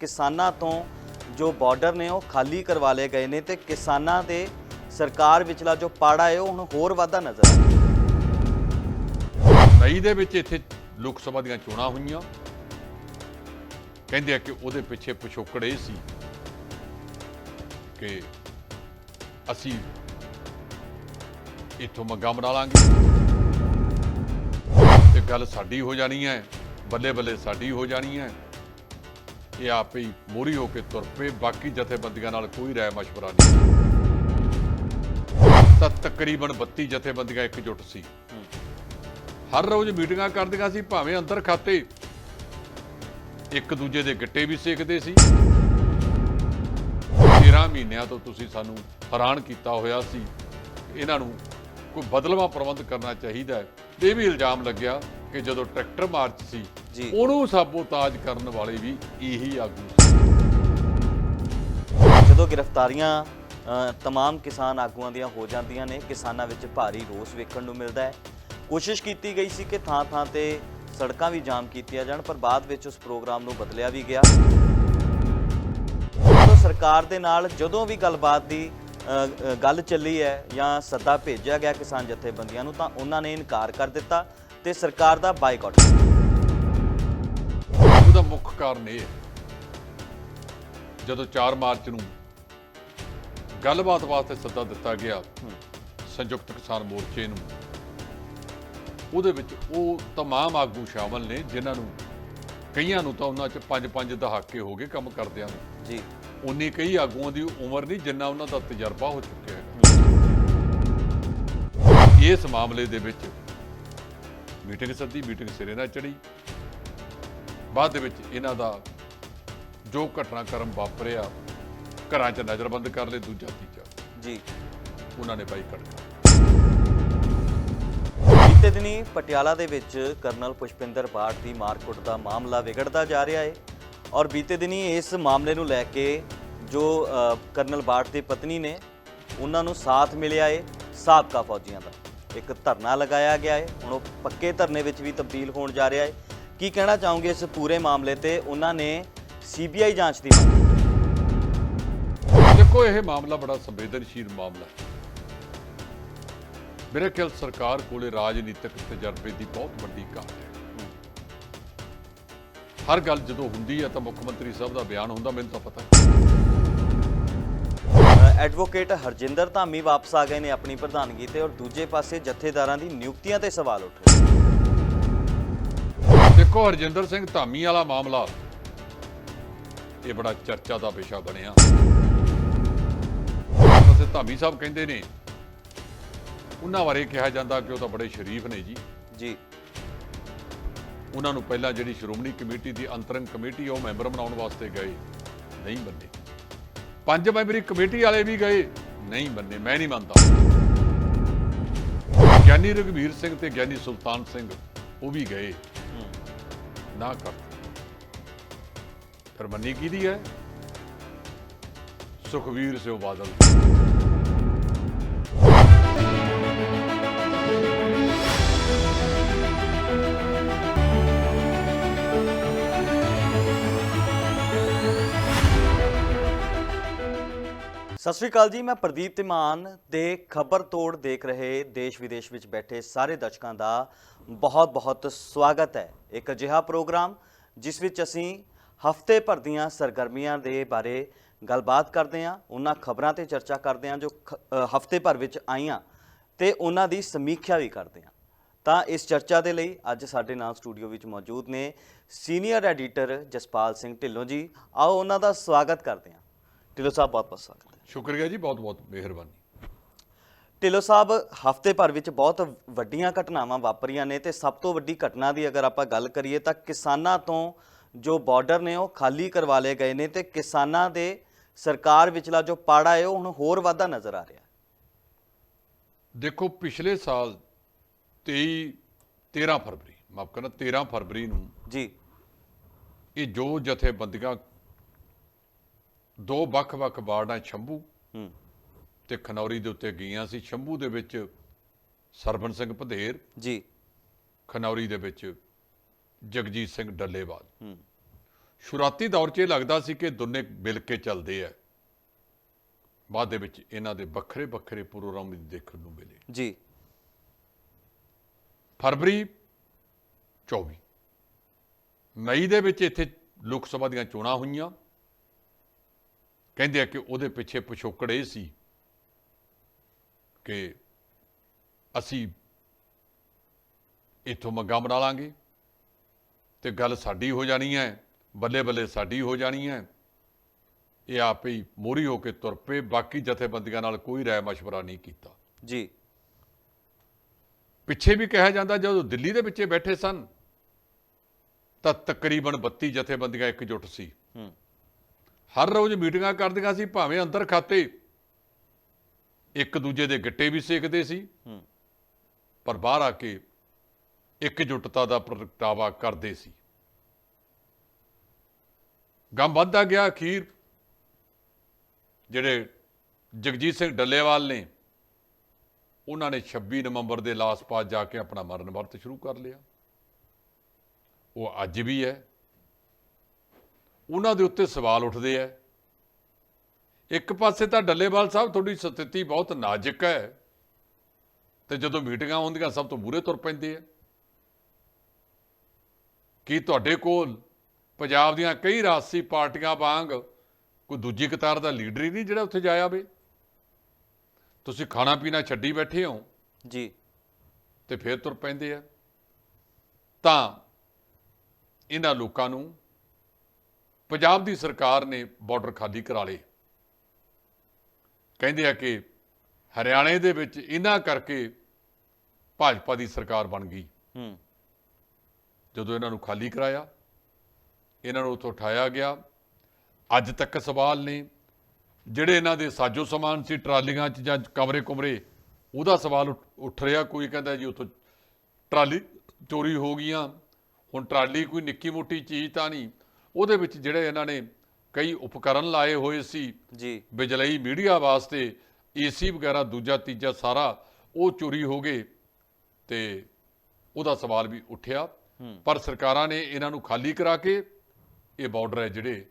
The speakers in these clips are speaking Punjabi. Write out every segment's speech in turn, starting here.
ਕਿਸਾਨਾਂ ਤੋਂ ਜੋ ਬਾਰਡਰ ਨੇ ਉਹ ਖਾਲੀ ਕਰਵਾ ਲਏ ਗਏ ਨੇ ਤੇ ਕਿਸਾਨਾਂ ਦੇ ਸਰਕਾਰ ਵਿਚਲਾ ਜੋ ਪਾੜਾ ਹੈ, ਉਹ ਹੁਣ ਹੋਰ ਵਾਧਾ ਨਜ਼ਰ ਆ ਰਿਹਾ। ਮਈ ਦੇ ਵਿੱਚ ਇੱਥੇ ਲੋਕ ਸਭਾ ਦੀਆਂ ਚੋਣਾਂ ਹੋਈਆਂ। ਕਹਿੰਦੇ ਆ ਕਿ ਉਹਦੇ ਪਿੱਛੇ ਪਿਛੋਕੜ ਇਹ ਸੀ ਕਿ ਅਸੀਂ ਇੱਥੋਂ ਮੰਗਾਂ ਬਣਾ ਲਾਂਗੇ। ਤੇ ਗੱਲ ਸਾਡੀ ਹੋ ਜਾਣੀ ਹੈ ਬੱਲੇ ਬੱਲੇ ਸਾਡੀ ਹੋ ਜਾਣੀ ਹੈ। ਇਹ ਆਪੇ ਹੀ ਮੋਰੀ ਹੋ ਕੇ ਤੁਰ ਪਏ, ਬਾਕੀ ਜਥੇਬੰਦੀਆਂ ਨਾਲ ਕੋਈ ਰਾਏ ਮਸ਼ਵਰਾ ਨਹੀਂ। ਤਾਂ ਤਕਰੀਬਨ 32 ਜਥੇਬੰਦੀਆਂ ਇਕਜੁੱਟ ਸੀ। ਹਰ ਰੋਜ਼ ਮੀਟਿੰਗਾਂ ਕਰਦੀਆਂ ਸੀ, ਭਾਵੇਂ ਅੰਦਰ ਖਾਤੇ। ਇੱਕ ਦੂਜੇ ਦੇ ਗਿੱਟੇ ਵੀ ਸੇਕਦੇ ਸੀ। 13 ਮਹੀਨਿਆਂ ਤੋਂ ਤੁਸੀਂ ਸਾਨੂੰ ਹੈਰਾਨ ਕੀਤਾ ਹੋਇਆ ਸੀ। ਇਹਨਾਂ ਨੂੰ ਕੋਈ ਬਦਲਵਾ ਪ੍ਰਬੰਧ ਕਰਨਾ ਚਾਹੀਦਾ ਹੈ। ਇਹ ਵੀ ਇਲਜ਼ਾਮ ਲੱਗਿਆ ਕਿ ਜਦੋਂ ਟਰੈਕਟਰ ਮਾਰਚ ਸੀ ਉਹਨੂੰ ਸਾਬੋਤਾਜ ਕਰਨ ਵਾਲੇ ਵੀ ਇਹੀ ਆਗੂ ਜਦੋਂ ਗ੍ਰਿਫਤਾਰੀਆਂ ਤਮਾਮ ਕਿਸਾਨ ਆਗੂਆਂ ਦੀਆਂ ਹੋ ਜਾਂਦੀਆਂ ਨੇ ਕਿਸਾਨਾਂ ਵਿੱਚ ਭਾਰੀ ਰੋਸ ਵੇਖਣ ਨੂੰ ਮਿਲਦਾ ਹੈ। ਕੋਸ਼ਿਸ਼ ਕੀਤੀ ਗਈ ਸੀ ਕਿ ਥਾਂ-ਥਾਂ ਤੇ ਸੜਕਾਂ ਵੀ ਜਾਮ ਕੀਤੀਆਂ ਜਾਣ ਪਰ ਬਾਅਦ ਵਿੱਚ ਉਸ ਪ੍ਰੋਗਰਾਮ ਨੂੰ ਬਦਲਿਆ ਵੀ ਗਿਆ। ਸਰਕਾਰ ਦੇ ਨਾਲ ਜਦੋਂ ਵੀ ਗੱਲਬਾਤ ਦੀ ਗੱਲ ਚੱਲੀ ਹੈ ਜਾਂ ਸੱਦਾ ਭੇਜਿਆ ਗਿਆ ਕਿਸਾਨ ਜਥੇਬੰਦੀਆਂ ਨੂੰ ਤਾਂ ਉਹਨਾਂ ਨੇ ਇਨਕਾਰ ਕਰ ਦਿੱਤਾ ਤੇ ਸਰਕਾਰ ਦਾ ਬਾਈਕਾਟ। ਕੀਤਾ ਉਹਦਾ ਮੁੱਖ ਕਾਰਨ ਇਹ ਹੈ ਜਦੋਂ 4 ਮਾਰਚ ਨੂੰ ਗੱਲਬਾਤ ਵਾਸਤੇ ਸੱਦਾ ਦਿੱਤਾ ਗਿਆ ਸੰਯੁਕਤ ਕਿਸਾਨ ਮੋਰਚੇ ਨੂੰ ਉਹਦੇ ਵਿੱਚ ਉਹ तमाम ਆਗੂ ਸ਼ਾਮਲ ਨੇ ਜਿਨ੍ਹਾਂ ਨੂੰ ਕਈਆਂ ਨੂੰ ਤਾਂ ਉਹਨਾਂ 'ਚ 5-5 ਦਹਾਕੇ ਹੋ ਗਏ ਕੰਮ ਕਰਦਿਆਂ ਨੂੰ ਜੀ ਉਨੀ ਕਈ ਆਗੂਆਂ ਦੀ ਉਮਰ ਨਹੀਂ ਜਿੰਨਾ ਉਹਨਾਂ ਦਾ ਤਜਰਬਾ ਹੋ ਚੁੱਕਿਆ ਹੈ ਇਸ ਮਾਮਲੇ ਦੇ ਵਿੱਚ ਮੀਟਿੰਗ ਸੱਦੀ ਮੀਟਿੰਗ ਸਿਰੇ ਨਾਲ ਚੜੀ ਬਾਅਦ ਦੇ ਵਿੱਚ ਇਹਨਾਂ ਦਾ ਜੋ ਘਟਨਾਕ੍ਰਮ ਵਾਪਰਿਆ ਘਰਾਂ 'ਚ ਨਜ਼ਰਬੰਦ ਕਰ ਲਏ ਦੂਜਾ ਤੀਜਾ। ਜੀ। ਉਹਨਾਂ ਨੇ ਬਾਈ ਕੱਢ ਬੀਤੇ ਦਿਨੀ ਪਟਿਆਲਾ ਦੇ ਵਿੱਚ ਕਰਨਲ ਪੁਸ਼ਪਿੰਦਰ ਬਾੜ ਦੀ ਮਾਰਕੁੱਟ ਦਾ ਮਾਮਲਾ ਵਿਗੜਦਾ ਜਾ ਰਿਹਾ ਹੈ ਔਰ ਬੀਤੇ ਦਿਨੀ ਇਸ ਮਾਮਲੇ ਨੂੰ ਲੈ ਕੇ ਜੋ ਕਰਨਲ ਬਾੜ ਦੀ ਪਤਨੀ ਨੇ ਉਹਨਾਂ ਨੂੰ ਸਾਥ ਮਿਲਿਆ ਹੈ ਸਾਬਕਾ ਫੌਜੀਆਂ ਦਾ। ਇੱਕ ਧਰਨਾ ਲਗਾਇਆ ਗਿਆ ਹੈ ਹੁਣ ਉਹ ਪੱਕੇ ਧਰਨੇ ਵਿੱਚ ਵੀ ਤਬਦੀਲ ਹੋਣ ਜਾ ਰਿਹਾ ਹੈ ਕੀ ਕਹਿਣਾ ਚਾਹੋਗੇ ਇਸ ਪੂਰੇ ਮਾਮਲੇ ਤੇ? ਉਹਨਾਂ ਨੇ ਸੀਬੀਆਈ ਜਾਂਚ ਦੀ ਮੰਗ। ਦੇਖੋ ਇਹ ਮਾਮਲਾ ਬੜਾ ਸੰਵੇਦਨਸ਼ੀਲ ਮਾਮਲਾ ਹੈ। ਮੇਰੇ ਖਿਆਲ ਸਰਕਾਰ ਕੋਲੇ ਰਾਜਨੀਤਿਕ ਤਜਰਬੇ ਦੀ ਬਹੁਤ ਵੱਡੀ ਘਾਟ ਹੈ। ਹਰ ਗੱਲ ਜਦੋਂ ਹੁੰਦੀ ਹੈ ਤਾਂ ਮੁੱਖ ਮੰਤਰੀ ਸਾਹਿਬ ਦਾ ਬਿਆਨ ਹੁੰਦਾ ਮੈਨੂੰ ਤਾਂ ਪਤਾ ਹੈ। ਐਡਵੋਕੇਟ ਹਰਜਿੰਦਰ ਧਾਮੀ ਵਾਪਸ ਆ ਗਏ ਨੇ ਆਪਣੀ ਪ੍ਰਧਾਨਗੀ ਤੇ ਔਰ ਦੂਜੇ ਪਾਸੇ ਜਥੇਦਾਰਾਂ ਦੀ ਨਿਯੁਕਤੀਆਂ ਤੇ ਸਵਾਲ ਉੱਠ ਰਹੇ ਨੇ। ਦੇਖੋ ਹਰਜਿੰਦਰ ਸਿੰਘ ਧਾਮੀ ਵਾਲਾ ਮਾਮਲਾ। ਇਹ ਬੜਾ ਚਰਚਾ ਦਾ ਵਿਸ਼ਾ ਬਣਿਆ। ਵੈਸੇ ਧਾਮੀ ਸਾਹਿਬ ਕਹਿੰਦੇ ਨੇ ਉਹਨਾਂ ਬਾਰੇ ਕਿਹਾ ਜਾਂਦਾ ਕਿ ਉਹ ਤਾਂ ਬੜੇ ਸ਼ਰੀਫ ਨੇ ਜੀ। ਜੀ। ਉਹਨਾਂ ਨੂੰ ਪਹਿਲਾਂ ਜਿਹੜੀ ਸ਼੍ਰੋਮਣੀ ਕਮੇਟੀ ਦੀ ਅੰਤਰੰਗ ਕਮੇਟੀ ਉਹ ਮੈਂਬਰ ਬਣਾਉਣ ਵਾਸਤੇ ਗਏ ਨਹੀਂ ਬੰਨੇ ਪੰਜ ਮੈਂਬਰੀ ਕਮੇਟੀ ਵਾਲੇ ਵੀ ਗਏ ਨਹੀਂ ਬੰਨੇ ਮੈਂ ਨਹੀਂ ਮੰਨਦਾ। ਗਿਆਨੀ ਰਘਵੀਰ ਸਿੰਘ ਤੇ ਗਿਆਨੀ ਸੁਲਤਾਨ ਸਿੰਘ ਉਹ ਵੀ ਗਏ। ਨਾ ਕਰ। ਫਿਰ ਮੰਨੀ ਕਿਹਦੀ ਹੈ? ਸੁਖਵੀਰ ਸਿੰਘ ਬਾਦਲ ਸਤਿ ਸ਼੍ਰੀ ਅਕਾਲ ਜੀ, ਮੈਂ ਪ੍ਰਦੀਪ ਤਿਮਾਨ ਦੇ ਖਬਰ ਤੋੜ ਦੇਖ ਰਹੇ ਦੇਸ਼ ਵਿਦੇਸ਼ ਵਿੱਚ ਬੈਠੇ ਸਾਰੇ ਦਰਸ਼ਕਾਂ ਦਾ ਬਹੁਤ-ਬਹੁਤ ਸਵਾਗਤ ਹੈ। ਇੱਕ ਅਜਿਹਾ ਪ੍ਰੋਗਰਾਮ ਜਿਸ ਵਿੱਚ ਅਸੀਂ ਹਫ਼ਤੇ ਭਰ ਦੀਆਂ ਸਰਗਰਮੀਆਂ ਦੇ ਬਾਰੇ ਗੱਲਬਾਤ ਕਰਦੇ ਹਾਂ, ਉਹਨਾਂ ਖਬਰਾਂ ਤੇ ਚਰਚਾ ਕਰਦੇ ਹਾਂ ਜੋ ਖ- ਹਫ਼ਤੇ ਭਰ ਵਿੱਚ ਆਈਆਂ ਤੇ ਉਹਨਾਂ ਦੀ ਸਮੀਖਿਆ ਵੀ ਕਰਦੇ ਹਾਂ। ਤਾਂ ਇਸ ਚਰਚਾ ਦੇ ਲਈ ਅੱਜ ਸਾਡੇ ਨਾਲ ਸਟੂਡੀਓ ਵਿੱਚ ਮੌਜੂਦ ਨੇ ਸੀਨੀਅਰ ਐਡੀਟਰ ਜਸਪਾਲ ਸਿੰਘ ਢਿੱਲੋਂ ਜੀ। ਆਓ ਉਹਨਾਂ ਦਾ ਸਵਾਗਤ ਕਰਦੇ ਹਾਂ। ਢਿੱਲੋਂ ਸਾਹਿਬ ਬਹੁਤ ਬਹੁਤ ਸਵਾਗਤ ਹੈ। ਸ਼ੁਕਰੀਆ ਜੀ ਬਹੁਤ ਬਹੁਤ ਮਿਹਰਬਾਨੀ। ਢਿੱਲੋਂ ਸਾਹਿਬ ਹਫ਼ਤੇ ਭਰ ਵਿੱਚ ਬਹੁਤ ਵੱਡੀਆਂ ਘਟਨਾਵਾਂ ਵਾਪਰੀਆਂ ਨੇ ਤੇ ਸਭ ਤੋਂ ਵੱਡੀ ਘਟਨਾ ਦੀ ਅਗਰ ਆਪਾਂ ਗੱਲ ਕਰੀਏ ਤਾਂ ਕਿਸਾਨਾਂ ਤੋਂ ਜੋ ਬਾਰਡਰ ਨੇ ਉਹ ਖਾਲੀ ਕਰਵਾ ਲਏ ਗਏ ਨੇ ਤੇ ਕਿਸਾਨਾਂ ਦੇ ਸਰਕਾਰ ਵਿਚਲਾ ਜੋ ਪਾੜਾ ਹੈ ਉਹ ਹੁਣ ਹੋਰ ਵਾਧਾ ਨਜ਼ਰ ਆ ਰਿਹਾ ਦੇਖੋ ਪਿਛਲੇ ਸਾਲ 23 13 ਫਰਵਰੀ ਮਾਫ ਕਰਨਾ 13 ਫਰਵਰੀ ਨੂੰ ਜੀ। ਇਹ ਜੋ ਜਥੇਬੰਦੀਆਂ ਦੋ ਵੱਖ-ਵੱਖ ਵਾਰਡਾਂ ਸ਼ੰਭੂ ਹੂੰ। ਤੇ ਖਨੌਰੀ ਦੇ ਉੱਤੇ ਗਈਆਂ ਸੀ। ਸ਼ੰਭੂ ਦੇ ਵਿੱਚ ਸਰਬਨ ਸਿੰਘ ਭਦੇਰ ਜੀ। ਖਨੌਰੀ ਦੇ ਵਿੱਚ ਜਗਜੀਤ ਸਿੰਘ ਡੱਲੇਵਾਲ। ਹੂੰ। ਸ਼ੁਰੂਆਤੀ ਦੌਰ 'ਚ ਇਹ ਲੱਗਦਾ ਸੀ ਕਿ ਦੋਨੇ ਮਿਲ ਕੇ ਚੱਲਦੇ ਆ। ਬਾਅਦ ਦੇ ਵਿੱਚ ਇਹਨਾਂ ਦੇ ਵੱਖਰੇ ਵੱਖਰੇ ਪ੍ਰੋਗਰਾਮ ਵੀ ਦੇਖਣ ਨੂੰ ਮਿਲੇ। ਜੀ। ਫਰਵਰੀ 24 ਮਈ ਦੇ ਵਿੱਚ ਇੱਥੇ ਲੋਕ ਸਭਾ ਦੀਆਂ ਚੋਣਾਂ ਹੋਈਆਂ। ਕਹਿੰਦੇ ਆ ਕਿ ਉਹਦੇ ਪਿੱਛੇ ਪਿਛੋਕੜ ਇਹ ਸੀ ਕਿ ਅਸੀਂ ਇੱਥੋਂ ਮੰਗਾਂ ਬਣਾ ਲਾਂਗੇ ਤੇ ਗੱਲ ਸਾਡੀ ਹੋ ਜਾਣੀ ਹੈ ਬੱਲੇ ਬੱਲੇ ਸਾਡੀ ਹੋ ਜਾਣੀ ਹੈ। ਇਹ ਆਪੇ ਹੀ ਮੋਰੀ ਹੋ ਕੇ ਤੁਰ ਪਏ ਬਾਕੀ ਜਥੇਬੰਦੀਆਂ ਨਾਲ ਕੋਈ ਰਾਏ ਮਸ਼ਵਰਾ ਨਹੀਂ ਕੀਤਾ। ਜੀ। ਪਿੱਛੇ ਵੀ ਕਿਹਾ ਜਾਂਦਾ ਜਦੋਂ ਦਿੱਲੀ ਦੇ ਵਿੱਚੇ ਬੈਠੇ ਸਨ ਤਾਂ ਤਕਰੀਬਨ 32 ਜਥੇਬੰਦੀਆਂ ਇਕਜੁੱਟ ਸੀ। ਹਰ ਰੋਜ਼ ਮੀਟਿੰਗਾਂ ਕਰਦੀਆਂ ਸੀ ਭਾਵੇਂ ਅੰਦਰ ਖਾਤੇ। ਇੱਕ ਦੂਜੇ ਦੇ ਗਿੱਟੇ ਵੀ ਸੇਕਦੇ ਸੀ। ਪਰ ਬਾਹਰ ਆ ਕੇ ਇਕਜੁੱਟਤਾ ਦਾ ਪ੍ਰਗਟਾਵਾ ਕਰਦੇ ਸੀ। ਗਮ ਵੱਧਦਾ ਗਿਆ ਅਖੀਰ। ਜਿਹੜੇ ਜਗਜੀਤ ਸਿੰਘ ਡੱਲੇਵਾਲ ਨੇ ਉਹਨਾਂ ਨੇ 26 ਨਵੰਬਰ ਦੇ ਲਾਸ ਪਾਸ ਜਾ ਕੇ ਆਪਣਾ ਮਰਨ ਵਰਤ ਸ਼ੁਰੂ ਕਰ ਲਿਆ। ਉਹ ਅੱਜ ਵੀ ਹੈ। ਉਹਨਾਂ ਦੇ ਉੱਤੇ ਸਵਾਲ ਉੱਠਦੇ ਆ ਇੱਕ ਪਾਸੇ ਤਾਂ ਡੱਲੇਵਾਲ ਸਾਹਿਬ ਤੁਹਾਡੀ ਸਥਿਤੀ ਬਹੁਤ ਨਾਜ਼ੁਕ ਹੈ ਤੇ ਜਦੋਂ ਮੀਟਿੰਗਾਂ ਹੁੰਦੀਆਂ ਸਭ ਤੋਂ ਮੂਹਰੇ ਤੁਰ ਪੈਂਦੇ ਆ ਕੀ ਤੁਹਾਡੇ ਕੋਲ ਪੰਜਾਬ ਦੀਆਂ ਕਈ ਰਾਜਸੀ ਪਾਰਟੀਆਂ ਵਾਂਗ ਕੋਈ ਦੂਜੀ ਕਤਾਰ ਦਾ ਲੀਡਰ ਹੀ ਨਹੀਂ ਜਿਹੜਾ ਉੱਥੇ ਜਾਇਆ ਵੇ ਤੁਸੀਂ ਖਾਣਾ ਪੀਣਾ ਛੱਡੀ ਬੈਠੇ ਹੋ। ਜੀ। ਤੇ ਫੇਰ ਤੁਰ ਪੈਂਦੇ ਆ ਤਾਂ ਇਹਨਾਂ ਲੋਕਾਂ ਨੂੰ ਪੰਜਾਬ ਦੀ ਸਰਕਾਰ ਨੇ ਬਾਰਡਰ ਖਾਲੀ ਕਰਾ ਲਏ। ਕਹਿੰਦੇ ਆ ਕਿ ਹਰਿਆਣੇ ਦੇ ਵਿੱਚ ਇਹਨਾਂ ਕਰਕੇ ਭਾਜਪਾ ਦੀ ਸਰਕਾਰ ਬਣ ਗਈ। ਹੂੰ। ਜਦੋਂ ਇਹਨਾਂ ਨੂੰ ਖਾਲੀ ਕਰਾਇਆ ਇਹਨਾਂ ਨੂੰ ਉੱਥੋਂ ਉਠਾਇਆ ਗਿਆ। ਅੱਜ ਤੱਕ ਸਵਾਲ ਨੇ ਜਿਹੜੇ ਇਹਨਾਂ ਦੇ ਸਾਜੋ ਸਮਾਨ ਸੀ ਟਰਾਲੀਆਂ 'ਚ ਜਾਂ ਕਮਰੇ ਕੁਮਰੇ ਉਹਦਾ ਸਵਾਲ ਉੱਠ- ਉੱਠ ਰਿਹਾ। ਕੋਈ ਕਹਿੰਦਾ ਜੀ ਉੱਥੋਂ ਟਰਾਲੀ ਚੋਰੀ ਹੋ ਗਈਆਂ ਹੁਣ ਟਰਾਲੀ ਕੋਈ ਨਿੱਕੀ ਮੋਟੀ ਚੀਜ਼ ਤਾਂ ਨਹੀਂ। ਉਹਦੇ ਵਿੱਚ ਜਿਹੜੇ ਇਹਨਾਂ ਨੇ ਕਈ ਉਪਕਰਨ ਲਾਏ ਹੋਏ ਸੀ। ਜੀ। ਬਿਜਲਈ ਮੀਡੀਆ ਵਾਸਤੇ ਏਸੀ ਵਗੈਰਾ ਦੂਜਾ ਤੀਜਾ ਸਾਰਾ ਉਹ ਚੋਰੀ ਹੋ ਗਏ ਤੇ ਉਹਦਾ ਸਵਾਲ ਵੀ ਉੱਠਿਆ। ਪਰ ਸਰਕਾਰਾਂ ਨੇ ਇਹਨਾਂ ਨੂੰ ਖਾਲੀ ਕਰਾ ਕੇ ਇਹ ਬਾਰਡਰ ਹੈ ਜਿਹੜੇ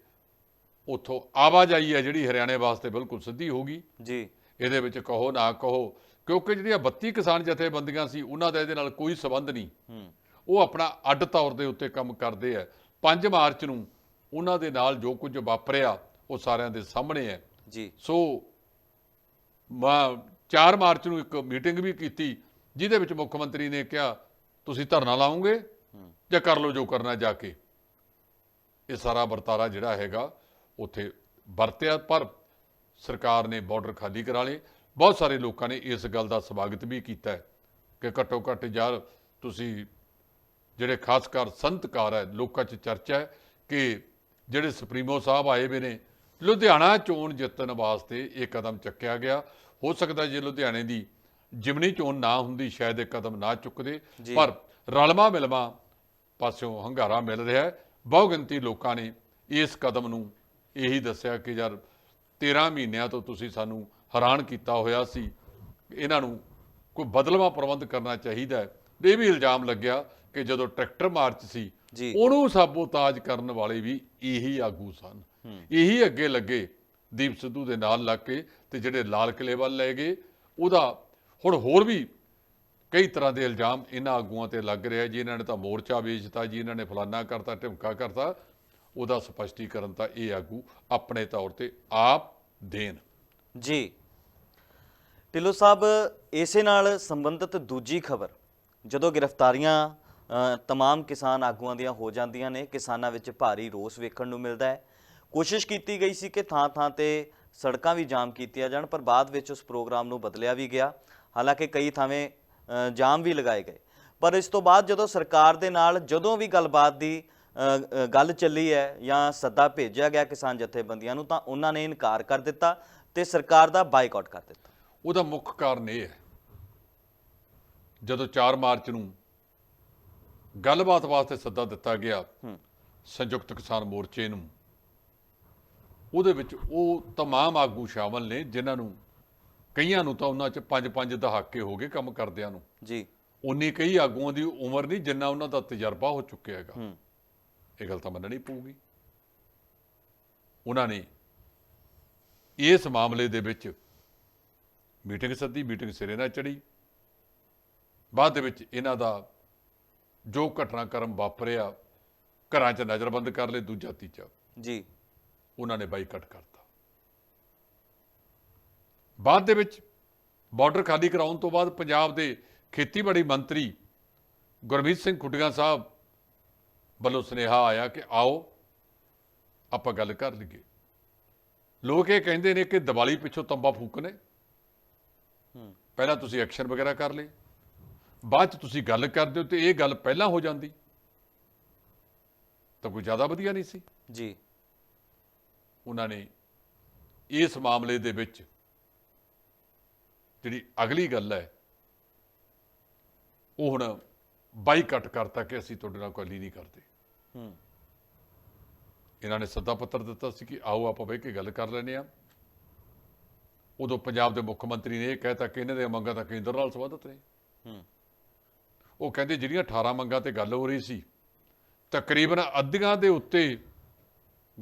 ਉੱਥੋਂ ਆਵਾਜਾਈ ਹੈ ਜਿਹੜੀ ਹਰਿਆਣੇ ਵਾਸਤੇ ਬਿਲਕੁਲ ਸਿੱਧੀ ਹੋ ਗਈ। ਜੀ। ਇਹਦੇ ਵਿੱਚ ਕਹੋ ਨਾ ਕਹੋ ਕਿਉਂਕਿ ਜਿਹੜੀਆਂ 32 ਕਿਸਾਨ ਜਥੇਬੰਦੀਆਂ ਸੀ ਉਹਨਾਂ ਦਾ ਇਹਦੇ ਨਾਲ ਕੋਈ ਸਬੰਧ ਨਹੀਂ। ਉਹ ਆਪਣਾ ਅੱਡ ਤੌਰ ਦੇ ਉੱਤੇ ਕੰਮ ਕਰਦੇ ਆ। 5 ਮਾਰਚ ਨੂੰ ਉਹਨਾਂ ਦੇ ਨਾਲ ਜੋ ਕੁਝ ਵਾਪਰਿਆ ਉਹ ਸਾਰਿਆਂ ਦੇ ਸਾਹਮਣੇ ਹੈ। ਜੀ। ਸੋ ਮਾ 4 ਮਾਰਚ ਨੂੰ ਇੱਕ ਮੀਟਿੰਗ ਵੀ ਕੀਤੀ ਜਿਹਦੇ ਵਿੱਚ ਮੁੱਖ ਮੰਤਰੀ ਨੇ ਕਿਹਾ ਤੁਸੀਂ ਧਰਨਾ ਲਾਓਗੇ ਜਾਂ ਕਰ ਲਓ ਜੋ ਕਰਨਾ ਜਾ ਕੇ? ਇਹ ਸਾਰਾ ਵਰਤਾਰਾ ਜਿਹੜਾ ਹੈਗਾ ਉੱਥੇ ਵਰਤਿਆ ਪਰ ਸਰਕਾਰ ਨੇ ਬਾਰਡਰ ਖਾਲੀ ਕਰਾ ਲਏ। ਬਹੁਤ ਸਾਰੇ ਲੋਕਾਂ ਨੇ ਇਸ ਗੱਲ ਦਾ ਸਵਾਗਤ ਵੀ ਕੀਤਾ ਕਿ ਘੱਟੋ ਘੱਟ ਯਾਰ ਤੁਸੀਂ ਜਿਹੜੇ ਖਾਸ ਕਰ ਸੰਤਕਾਰ ਹੈ ਲੋਕਾਂ 'ਚ ਚਰਚਾ ਹੈ ਕਿ ਜਿਹੜੇ ਸੁਪਰੀਮੋ ਸਾਹਿਬ ਆਏ ਵੇ ਨੇ ਲੁਧਿਆਣਾ ਚੋਣ ਜਿੱਤਣ ਵਾਸਤੇ ਇਹ ਕਦਮ ਚੱਕਿਆ ਗਿਆ। ਹੋ ਸਕਦਾ ਜੇ ਲੁਧਿਆਣੇ ਦੀ ਜਿਮਨੀ ਚੋਣ ਨਾ ਹੁੰਦੀ ਸ਼ਾਇਦ ਇਹ ਕਦਮ ਨਾ ਚੁੱਕਦੇ। ਪਰ ਰਲਮਾ ਮਿਲਮਾ ਪਾਸਿਓਂ ਹੰਗਾਰਾ ਮਿਲ ਰਿਹਾ ਹੈ। ਬਹੁ ਗਿਣਤੀ ਲੋਕਾਂ ਨੇ ਇਸ ਕਦਮ ਨੂੰ ਇਹੀ ਦੱਸਿਆ ਕਿ ਯਾਰ 13 ਮਹੀਨਿਆਂ ਤੋਂ ਤੁਸੀਂ ਸਾਨੂੰ ਹੈਰਾਨ ਕੀਤਾ ਹੋਇਆ ਸੀ। ਇਹਨਾਂ ਨੂੰ ਕੋਈ ਬਦਲਵਾ ਪ੍ਰਬੰਧ ਕਰਨਾ ਚਾਹੀਦਾ ਹੈ। ਇਹ ਵੀ ਇਲਜ਼ਾਮ ਲੱਗਿਆ ਕਿ ਜਦੋਂ ਟਰੈਕਟਰ ਮਾਰਚ ਸੀ। ਉਹਨੂੰ ਸਾਬੋਤਾਜ ਕਰਨ ਵਾਲੇ ਵੀ ਇਹੀ ਆਗੂ ਸਨ। ਇਹੀ ਅੱਗੇ ਲੱਗੇ ਦੀਪ ਸਿੱਧੂ ਦੇ ਨਾਲ ਲੱਗ ਕੇ ਤੇ ਜਿਹੜੇ ਲਾਲ ਕਿਲੇ ਵੱਲ ਲੈ ਗਏ। ਉਹਦਾ ਹੁਣ ਹੋਰ ਵੀ ਕਈ ਤਰ੍ਹਾਂ ਦੇ ਇਲਜ਼ਾਮ ਇਹਨਾਂ ਆਗੂਆਂ ਤੇ ਲੱਗ ਰਿਹਾ ਜੀ ਇਹਨਾਂ ਨੇ ਤਾਂ ਮੋਰਚਾ ਵੇਚਤਾ ਜੀ ਇਹਨਾਂ ਨੇ ਫਲਾਨਾ ਕਰਤਾ ਢਿਮਕਾ ਕਰਤਾ। ਉਹਦਾ ਸਪਸ਼ਟੀਕਰਨ ਤਾਂ ਇਹ ਆਗੂ ਆਪਣੇ ਤੌਰ ਤੇ ਆਪ ਦੇਣ। ਜੀ। ਢਿੱਲੋਂ ਸਾਹਿਬ ਇਸੇ ਨਾਲ ਸੰਬੰਧਿਤ ਦੂਜੀ ਖਬਰ ਜਦੋਂ ਗ੍ਰਿਫਤਾਰੀਆਂ तमाम ਕਿਸਾਨ ਆਗੂਆਂ ਦੀਆਂ ਹੋ ਜਾਂਦੀਆਂ ਨੇ ਕਿਸਾਨਾਂ ਵਿੱਚ ਭਾਰੀ ਰੋਸ ਵੇਖਣ ਨੂੰ ਮਿਲਦਾ ਹੈ ਕੋਸ਼ਿਸ਼ ਕੀਤੀ ਗਈ ਸੀ ਕਿ ਥਾਂ-ਥਾਂ ਤੇ ਸੜਕਾਂ ਵੀ ਜਾਮ ਕੀਤੀਆਂ ਜਾਣ ਪਰ ਬਾਅਦ ਵਿੱਚ ਉਸ ਪ੍ਰੋਗਰਾਮ ਨੂੰ ਬਦਲਿਆ ਵੀ ਗਿਆ ਹਾਲਾਂਕਿ ਕਈ ਥਾਵੇਂ ਅ, ਜਾਮ ਵੀ ਲਗਾਏ ਗਏ ਪਰ ਇਸ ਤੋਂ ਬਾਅਦ ਜਦੋਂ ਸਰਕਾਰ ਦੇ ਨਾਲ ਜਦੋਂ ਵੀ ਗੱਲਬਾਤ ਦੀ ਅ, ਅ, ਗੱਲ ਚੱਲੀ ਹੈ ਜਾਂ ਸੱਦਾ ਭੇਜਿਆ ਗਿਆ ਕਿਸਾਨ ਜਥੇਬੰਦੀਆਂ ਨੂੰ ਤਾਂ ਉਹਨਾਂ ਨੇ ਇਨਕਾਰ ਕਰ ਦਿੱਤਾ ਤੇ ਸਰਕਾਰ ਦਾ ਬਾਈਕਾਟ ਕਰ ਦਿੱਤਾ ਉਹਦਾ ਮੁੱਖ ਕਾਰਨ ਇਹ ਹੈ ਜਦੋਂ 4 ਮਾਰਚ ਨੂੰ ਗੱਲਬਾਤ ਵਾਸਤੇ ਸੱਦਾ ਦਿੱਤਾ ਗਿਆ ਹੂੰ ਸੰਯੁਕਤ ਕਿਸਾਨ ਮੋਰਚੇ ਨੂੰ ਉਹਦੇ ਵਿੱਚ ਉਹ तमाम ਆਗੂ ਸ਼ਾਮਲ ਨੇ ਜਿਨ੍ਹਾਂ ਨੂੰ ਕਈਆਂ ਨੂੰ ਤਾਂ ਉਹਨਾਂ 'ਚ 5-5 ਦਹਾਕੇ ਹੋ ਗਏ ਕੰਮ ਕਰਦਿਆਂ ਨੂੰ ਜੀ ਉਨੀ ਕਈ ਆਗੂਆਂ ਦੀ ਉਮਰ ਨਹੀਂ ਜਿੰਨਾ ਉਹਨਾਂ ਦਾ ਤਜਰਬਾ ਹੋ ਚੁੱਕਿਆ ਹੈਗਾ ਹੂੰ ਇਹ ਗੱਲ ਤਾਂ ਮੰਨਣੀ ਪਊਗੀ ਉਹਨਾਂ ਨੇ ਇਸ ਮਾਮਲੇ ਦੇ ਵਿੱਚ ਮੀਟਿੰਗ ਸੱਦੀ ਮੀਟਿੰਗ ਸਿਰੇ ਨਾਲ ਚੜੀ ਬਾਅਦ ਦੇ ਵਿੱਚ ਇਹਨਾਂ ਦਾ ਜੋ ਘਟਨਾਕ੍ਰਮ ਵਾਪਰਿਆ ਘਰਾਂ 'ਚ ਨਜ਼ਰਬੰਦ ਕਰ ਲਏ ਦੂਜਾ ਤੀਜਾ। ਜੀ। ਉਹਨਾਂ ਨੇ ਬਾਈਕਾਟ ਕਰਤਾ। ਬਾਅਦ ਦੇ ਵਿੱਚ ਬਾਰਡਰ ਖਾਲੀ ਕਰਾਉਣ ਤੋਂ ਬਾਅਦ ਪੰਜਾਬ ਦੇ ਖੇਤੀਬਾੜੀ ਮੰਤਰੀ ਗੁਰਮੀਤ ਸਿੰਘ ਖੁੱਡੀਆਂ ਸਾਹਿਬ ਵੱਲੋਂ ਸੁਨੇਹਾ ਆਇਆ ਕਿ ਆਓ ਆਪਾਂ ਗੱਲ ਕਰ ਲਈਏ। ਲੋਕ ਇਹ ਕਹਿੰਦੇ ਨੇ ਕਿ ਦੀਵਾਲੀ ਪਿੱਛੋਂ ਤੰਬਾ ਫੂਕਨੇ ਪਹਿਲਾਂ ਤੁਸੀਂ ਐਕਸ਼ਨ ਵਗੈਰਾ ਕਰ ਲਏ। ਬਾਅਦ ਚ ਤੁਸੀਂ ਗੱਲ ਕਰਦੇ ਹੋ ਤੇ ਇਹ ਗੱਲ ਪਹਿਲਾਂ ਹੋ ਜਾਂਦੀ। ਤਾਂ ਕੋਈ ਜ਼ਿਆਦਾ ਵਧੀਆ ਨਹੀਂ ਸੀ। ਜੀ। ਉਹਨਾਂ ਨੇ ਇਸ ਮਾਮਲੇ ਦੇ ਵਿੱਚ ਜਿਹੜੀ ਅਗਲੀ ਗੱਲ ਹੈ ਉਹ ਹੁਣ ਬਾਈਕਾਟ ਕਰਤਾ ਕਿ ਅਸੀਂ ਤੁਹਾਡੇ ਨਾਲ ਕੋਈ ਨਹੀਂ ਕਰਦੇ। ਹੂੰ। ਇਹਨਾਂ ਨੇ ਸੱਦਾ ਪੱਤਰ ਦਿੱਤਾ ਸੀ ਕਿ ਆਓ ਆਪਾਂ ਬਹਿ ਕੇ ਗੱਲ ਕਰ ਲੈਨੇ ਆ ਉਦੋਂ ਪੰਜਾਬ ਦੇ ਮੁੱਖ ਮੰਤਰੀ ਨੇ ਇਹ ਕਹਿਤਾ ਕਿ ਇਹਨਾਂ ਦੀਆਂ ਮੰਗਾਂ ਤਾਂ ਕੇਂਦਰ ਨਾਲ ਸੰਬੰਧਿਤ ਨੇ। ਹੂੰ। ਉਹ ਕਹਿੰਦੇ ਜਿਹੜੀਆਂ 18 ਮੰਗਾਂ ਤੇ ਗੱਲ ਹੋ ਰਹੀ ਸੀ ਤਕਰੀਬਨ ਅੱਧੀਆਂ ਦੇ ਉੱਤੇ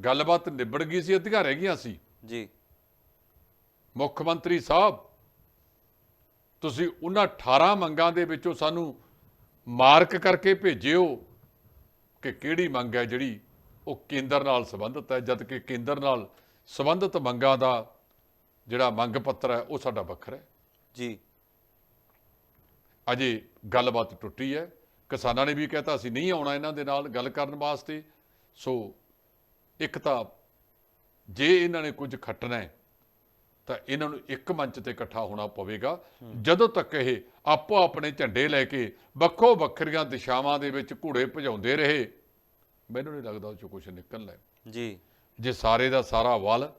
ਗੱਲਬਾਤ ਨਿਬੜ ਗਈ ਸੀ ਅੱਧੀਆਂ ਰਹਿ ਗਈਆਂ ਸੀ। ਜੀ। ਮੁੱਖ ਮੰਤਰੀ ਸਾਹਿਬ ਤੁਸੀਂ ਉਹਨਾਂ 18 ਮੰਗਾਂ ਦੇ ਵਿੱਚੋਂ ਸਾਨੂੰ ਮਾਰਕ ਕਰਕੇ ਭੇਜਿਓ ਕਿ ਕਿਹੜੀ ਮੰਗ ਹੈ ਜਿਹੜੀ ਉਹ ਕੇਂਦਰ ਨਾਲ ਸੰਬੰਧਿਤ ਹੈ ਜਦ ਕਿ ਕੇਂਦਰ ਨਾਲ ਸੰਬੰਧਿਤ ਮੰਗਾਂ ਦਾ ਜਿਹੜਾ ਮੰਗ ਪੱਤਰ ਹੈ ਉਹ ਸਾਡਾ ਵੱਖਰਾ ਹੈ। ਜੀ। ਅਜੇ ਗੱਲਬਾਤ ਟੁੱਟੀ ਹੈ। ਕਿਸਾਨਾਂ ਨੇ ਵੀ ਕਹਿਤਾ ਅਸੀਂ ਨਹੀਂ ਆਉਣਾ ਇਹਨਾਂ ਦੇ ਨਾਲ ਗੱਲ ਕਰਨ ਵਾਸਤੇ। ਸੋ ਇੱਕ ਤਾਂ ਜੇ ਇਹਨਾਂ ਨੇ ਕੁਝ ਖੱਟਣਾ ਹੈ ਤਾਂ ਇਹਨਾਂ ਨੂੰ ਇੱਕ ਮੰਚ ਤੇ ਇਕੱਠਾ ਹੋਣਾ ਪਵੇਗਾ। ਜਦੋਂ ਤੱਕ ਇਹ ਆਪੋ ਆਪਣੇ ਝੰਡੇ ਲੈ ਕੇ ਵੱਖੋ ਵੱਖਰੀਆਂ ਦਿਸ਼ਾਵਾਂ ਦੇ ਵਿੱਚ ਘੋੜੇ ਭਜਾਉਂਦੇ ਰਹੇ ਮੈਨੂੰ ਨਹੀਂ ਲੱਗਦਾ ਉਹ ਚੋਂ ਕੁਝ ਨਿਕਲਣਾ ਜੀ। ਜੇ ਸਾਰੇ ਦਾ ਸਾਰਾ ਵੱਲ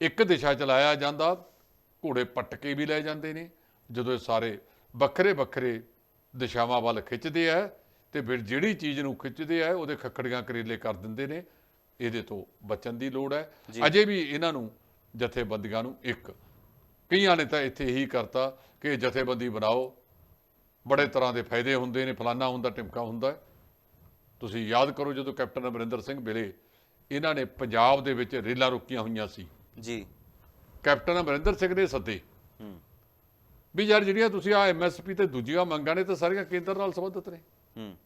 ਇੱਕ ਦਿਸ਼ਾ ਚ ਲਾਇਆ ਜਾਂਦਾ ਘੋੜੇ ਪੱਟ ਕੇ ਵੀ ਲੈ ਜਾਂਦੇ ਨੇ। ਜਦੋਂ ਇਹ ਸਾਰੇ ਵੱਖਰੇ ਵੱਖਰੇ ਦਿਸ਼ਾਵਾਂ ਵੱਲ ਖਿੱਚਦੇ ਆ ਤੇ ਫਿਰ ਜਿਹੜੀ ਚੀਜ਼ ਨੂੰ ਖਿੱਚਦੇ ਆ ਉਹਦੇ ਖੱਖੜੀਆਂ ਕਰੇਲੇ ਕਰ ਦਿੰਦੇ ਨੇ। ਇਹਦੇ ਤੋਂ ਬਚਣ ਦੀ ਲੋੜ ਹੈ। ਅਜੇ ਵੀ ਇਹਨਾਂ ਨੂੰ ਜਥੇਬੰਦੀਆਂ ਨੂੰ ਇੱਕ ਕਈਆਂ ਨੇ ਤਾਂ ਇੱਥੇ ਇਹੀ ਕਰਤਾ ਕਿ ਜਥੇਬੰਦੀ ਬਣਾਓ। ਬੜੇ ਤਰ੍ਹਾਂ ਦੇ ਫਾਇਦੇ ਹੁੰਦੇ ਨੇ ਫਲਾਨਾ ਹੁੰਦਾ ਟਿਮਕਾ ਹੁੰਦਾ। ਹੈ। ਤੁਸੀਂ ਯਾਦ ਕਰੋ ਜਦੋਂ ਕੈਪਟਨ ਅਮਰਿੰਦਰ ਸਿੰਘ ਵੇਲੇ ਇਹਨਾਂ ਨੇ ਪੰਜਾਬ ਦੇ ਵਿੱਚ ਰੇਲਾਂ ਰੁਕੀਆਂ ਹੋਈਆਂ ਸੀ। ਜੀ। ਕੈਪਟਨ ਅਮਰਿੰਦਰ ਸਿੰਘ ਨੇ ਸੱਦੇ। ਹੂੰ। ਵੀ ਯਾਰ ਜਿਹੜੀਆਂ ਤੁਸੀਂ ਆ ਐਮਐਸਪੀ ਤੇ ਦੂਜੀਆਂ ਮੰਗਾਂ ਨੇ ਤਾਂ ਸਾਰੀਆਂ ਕੇਂਦਰ ਨਾਲ ਸੰਬੰਧਿਤ ਨੇ। ਹੂੰ।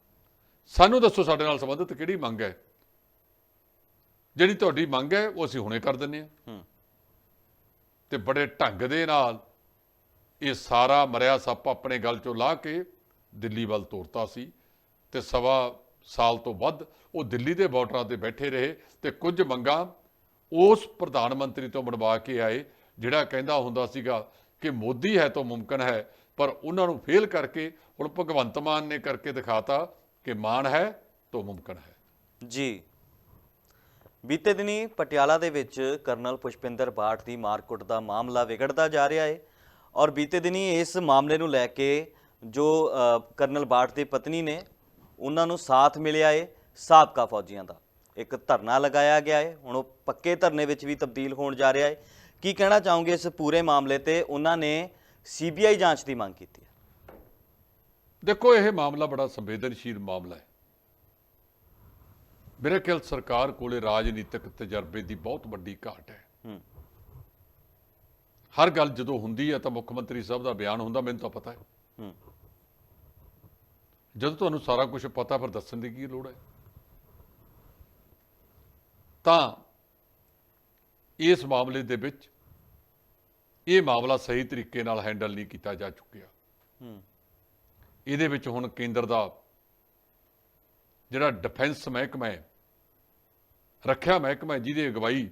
ਸਾਨੂੰ ਦੱਸੋ ਸਾਡੇ ਨਾਲ ਸੰਬੰਧਿਤ ਕਿਹੜੀ ਮੰਗ ਹੈ? ਜਿਹੜੀ ਤੁਹਾਡੀ ਮੰਗ ਹੈ ਉਹ ਅਸੀਂ ਹੁਣੇ ਕਰ ਦਿੰਨੇ ਆ ਹੂੰ। ਤੇ ਬੜੇ ਢੰਗ ਦੇ ਨਾਲ ਇਹ ਸਾਰਾ ਮਰਿਆ ਸੱਪ ਆਪਣੇ ਗਲ ਚੋਂ ਲਾ ਕੇ ਦਿੱਲੀ ਵੱਲ ਤੋਰਤਾ ਸੀ ਤੇ ਸਵਾ ਸਾਲ ਤੋਂ ਵੱਧ ਉਹ ਦਿੱਲੀ ਦੇ ਬਾਰਡਰਾਂ ਤੇ ਬੈਠੇ ਰਹੇ ਤੇ ਕੁਝ ਮੰਗਾਂ ਉਸ ਪ੍ਰਧਾਨ ਮੰਤਰੀ ਤੋਂ ਬਣਵਾ ਕੇ ਆਏ ਜਿਹੜਾ ਕਹਿੰਦਾ ਹੁੰਦਾ ਸੀਗਾ ਕਿ ਮੋਦੀ ਹੈ ਤਾਂ ਮੁਮਕਨ ਹੈ, ਪਰ ਉਹਨਾਂ ਨੂੰ ਫੇਲ ਕਰਕੇ ਹੁਣ ਭਗਵੰਤ ਮਾਨ ਨੇ ਕਰਕੇ ਦਿਖਾਤਾ ਕਿ ਮਾਨ ਹੈ ਤਾਂ ਮੁਮਕਨ ਹੈ। ਜੀ। ਬੀਤੇ ਦਿਨੀ ਪਟਿਆਲਾ ਦੇ ਵਿੱਚ ਕਰਨਲ ਪੁਸ਼ਪਿੰਦਰ ਬਾਠ ਦੀ ਮਾਰਕੁੱਟ ਦਾ ਮਾਮਲਾ ਵਿਗੜਦਾ ਜਾ ਰਿਹਾ ਹੈ ਔਰ ਬੀਤੇ ਦਿਨੀ ਇਸ ਮਾਮਲੇ ਨੂੰ ਲੈ ਕੇ ਜੋ ਕਰਨਲ ਬਾਠ ਦੀ ਪਤਨੀ ਨੇ, ਉਹਨਾਂ ਨੂੰ ਸਾਥ ਮਿਲਿਆ ਏ ਸਾਬਕਾ ਫੌਜੀਆਂ ਦਾ। ਇੱਕ ਧਰਨਾ ਲਗਾਇਆ ਗਿਆ ਹੈ ਹੁਣ ਉਹ ਪੱਕੇ ਧਰਨੇ ਵਿੱਚ ਵੀ ਤਬਦੀਲ ਹੋਣ ਜਾ ਰਿਹਾ ਹੈ ਕੀ ਕਹਿਣਾ ਚਾਹੋਗੇ ਇਸ ਪੂਰੇ ਮਾਮਲੇ ਤੇ? ਉਹਨਾਂ ਨੇ ਸੀਬੀਆਈ ਜਾਂਚ ਦੀ ਮੰਗ ਕੀਤੀ ਹੈ। ਦੇਖੋ ਇਹ ਮਾਮਲਾ ਬੜਾ ਸੰਵੇਦਨਸ਼ੀਲ ਮਾਮਲਾ ਹੈ। ਮੇਰੇ ਖਿਆਲ ਸਰਕਾਰ ਕੋਲੇ ਰਾਜਨੀਤਿਕ ਤਜਰਬੇ ਦੀ ਬਹੁਤ ਵੱਡੀ ਘਾਟ ਹੈ। ਹਰ ਗੱਲ ਜਦੋਂ ਹੁੰਦੀ ਹੈ ਤਾਂ ਮੁੱਖ ਮੰਤਰੀ ਸਾਹਿਬ ਦਾ ਬਿਆਨ ਹੁੰਦਾ ਮੈਨੂੰ ਤਾਂ ਪਤਾ ਹੈ। ਹੂੰ। ਜਦੋਂ ਤੁਹਾਨੂੰ ਸਾਰਾ ਕੁਝ ਪਤਾ ਫਿਰ ਦੱਸਣ ਦੀ ਕੀ ਲੋੜ ਹੈ? ਤਾਂ ਇਸ ਮਾਮਲੇ ਦੇ ਵਿੱਚ ਇਹ ਮਾਮਲਾ ਸਹੀ ਤਰੀਕੇ ਨਾਲ ਹੈਂਡਲ ਨਹੀਂ ਕੀਤਾ ਜਾ ਚੁੱਕਿਆ। ਹੂੰ। ਇਹਦੇ ਵਿੱਚ ਹੁਣ ਕੇਂਦਰ ਦਾ ਜਿਹੜਾ ਡਿਫੈਂਸ ਮਹਿਕਮਾ ਹੈ ਰੱਖਿਆ ਮਹਿਕਮਾ ਜਿਹਦੀ ਅਗਵਾਈ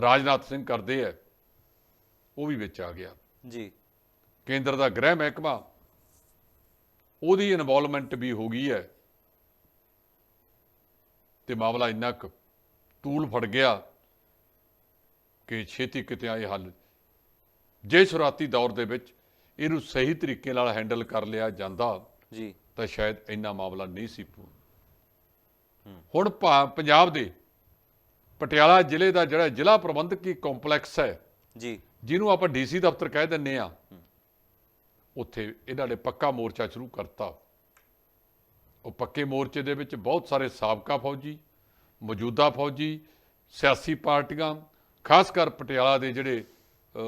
ਰਾਜਨਾਥ ਸਿੰਘ ਕਰਦੇ ਹੈ ਉਹ ਵੀ ਵਿੱਚ ਆ ਗਿਆ। ਜੀ। ਕੇਂਦਰ ਦਾ ਗ੍ਰਹਿ ਮਹਿਕਮਾ ਉਹਦੀ ਇਨਵੋਲਵਮੈਂਟ ਵੀ ਹੋ ਗਈ ਹੈ। ਤੇ ਮਾਮਲਾ ਇੰਨਾ ਕੁ ਤੂਲ ਫੜ ਗਿਆ ਕਿ ਛੇਤੀ ਕਿਤੇ ਆਏ ਹੱਲ। ਜੇ ਸ਼ੁਰੂਆਤੀ ਦੌਰ ਦੇ ਵਿੱਚ ਇਹਨੂੰ ਸਹੀ ਤਰੀਕੇ ਨਾਲ ਹੈਂਡਲ ਕਰ ਲਿਆ ਜਾਂਦਾ ਜੀ। ਤਾਂ ਸ਼ਾਇਦ ਇੰਨਾ ਮਾਮਲਾ ਨਹੀਂ ਸੀ ਪੂਰਨ। ਹੁਣ ਪੰਜਾਬ ਦੇ ਪਟਿਆਲਾ ਜ਼ਿਲ੍ਹੇ ਦਾ ਜਿਹੜਾ ਜ਼ਿਲ੍ਹਾ ਪ੍ਰਬੰਧਕੀ ਕੰਪਲੈਕਸ ਹੈ ਜੀ। ਜਿਹਨੂੰ ਆਪਾਂ ਡੀਸੀ ਦਫ਼ਤਰ ਕਹਿ ਦਿੰਨੇ ਆ ਉੱਥੇ ਇਹਨਾਂ ਨੇ ਪੱਕਾ ਮੋਰਚਾ ਸ਼ੁਰੂ ਕਰਤਾ। ਉਹ ਪੱਕੇ ਮੋਰਚੇ ਦੇ ਵਿੱਚ ਬਹੁਤ ਸਾਰੇ ਸਾਬਕਾ ਫੌਜੀ ਮੌਜੂਦਾ ਫੌਜੀ ਸਿਆਸੀ ਪਾਰਟੀਆਂ ਖਾਸ ਕਰ ਪਟਿਆਲਾ ਦੇ ਜਿਹੜੇ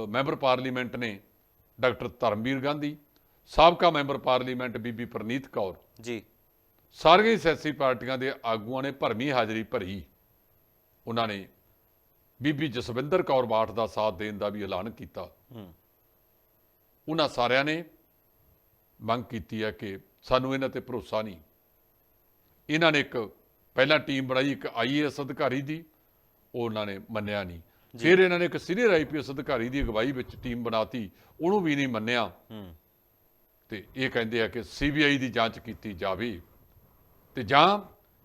ਮੈਂਬਰ ਪਾਰਲੀਮੈਂਟ ਨੇ ਡਾਕਟਰ ਧਰਮਵੀਰ ਗਾਂਧੀ ਸਾਬਕਾ ਮੈਂਬਰ ਪਾਰਲੀਮੈਂਟ ਬੀਬੀ ਪ੍ਰਨੀਤ ਕੌਰ। ਜੀ। ਸਾਰੀਆਂ ਹੀ ਸਿਆਸੀ ਪਾਰਟੀਆਂ ਦੇ ਆਗੂਆਂ ਨੇ ਭਰਮੀ ਹਾਜ਼ਰੀ ਭਰੀ। ਉਹਨਾਂ ਨੇ ਬੀਬੀ ਜਸਵਿੰਦਰ ਕੌਰ ਬਾਠ ਦਾ ਸਾਥ ਦੇਣ ਦਾ ਵੀ ਐਲਾਨ ਕੀਤਾ। ਹੂੰ। ਉਹਨਾਂ ਸਾਰਿਆਂ ਨੇ ਮੰਗ ਕੀਤੀ ਹੈ ਕਿ ਸਾਨੂੰ ਇਹਨਾਂ ਤੇ ਭਰੋਸਾ ਨਹੀਂ। ਇਹਨਾਂ ਨੇ ਇੱਕ ਪਹਿਲਾਂ ਟੀਮ ਬਣਾਈ ਇੱਕ ਆਈਏਐਸ ਅਧਿਕਾਰੀ ਦੀ। ਉਹ ਉਹਨਾਂ ਨੇ ਮੰਨਿਆ ਨਹੀਂ। ਫਿਰ ਇਹਨਾਂ ਨੇ ਇੱਕ ਸੀਨੀਅਰ ਆਈਪੀਐਸ ਅਧਿਕਾਰੀ ਦੀ ਅਗਵਾਈ ਵਿੱਚ ਟੀਮ ਬਣਾਤੀ ਉਹਨੂੰ ਵੀ ਨਹੀਂ ਮੰਨਿਆ। ਤੇ ਇਹ ਕਹਿੰਦੇ ਆ ਕਿ ਸੀਬੀਆਈ ਦੀ ਜਾਂਚ ਕੀਤੀ ਜਾਵੇ। ਤੇ ਜਾਂ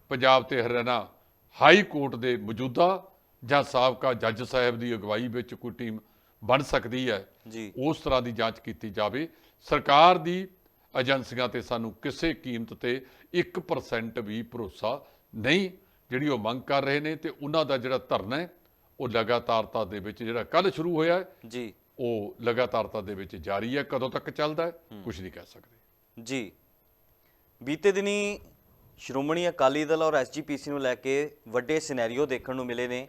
ਪੰਜਾਬ ਤੇ ਹਰਿਆਣਾ ਹਾਈ ਕੋਰਟ ਦੇ ਮੌਜੂਦਾ ਜਾਂ ਸਾਬਕਾ ਜੱਜ ਸਾਹਿਬ ਦੀ ਅਗਵਾਈ ਵਿੱਚ ਕੋਈ ਟੀਮ ਬਣ ਸਕਦੀ ਹੈ ਉਸ ਤਰ੍ਹਾਂ ਦੀ ਜਾਂਚ ਕੀਤੀ ਜਾਵੇ। ਸਰਕਾਰ ਦੀ ਏਜੰਸੀਆਂ ਤੇ ਸਾਨੂੰ ਕਿਸੇ ਕੀਮਤ ਤੇ 1% ਵੀ ਭਰੋਸਾ ਨਹੀਂ। ਜਿਹੜੀ ਉਹ ਮੰਗ ਕਰ ਰਹੇ ਨੇ ਤੇ ਉਹਨਾਂ ਦਾ ਜਿਹੜਾ ਧਰਨਾ ਹੈ ਉਹ ਲਗਾਤਾਰਤਾ ਦੇ ਵਿੱਚ ਜਿਹੜਾ ਕੱਲ ਸ਼ੁਰੂ ਹੋਇਆ ਹੈ ਜੀ। ਉਹ ਲਗਾਤਾਰਤਾ ਦੇ ਵਿੱਚ ਜਾਰੀ ਹੈ ਕਦੋਂ ਤੱਕ ਚੱਲਦਾ ਹੈ ਕੁਝ ਨਹੀਂ ਕਹਿ ਸਕਦੇ। ਜੀ। ਬੀਤੇ ਦਿਨੀ ਸ਼੍ਰੋਮਣੀ ਅਕਾਲੀ ਦਲ ਔਰ ਐਸਜੀਪੀਸੀ ਨੂੰ ਲੈ ਕੇ ਵੱਡੇ ਸਿਨੈਰੀਓ ਦੇਖਣ ਨੂੰ ਮਿਲੇ ਨੇ।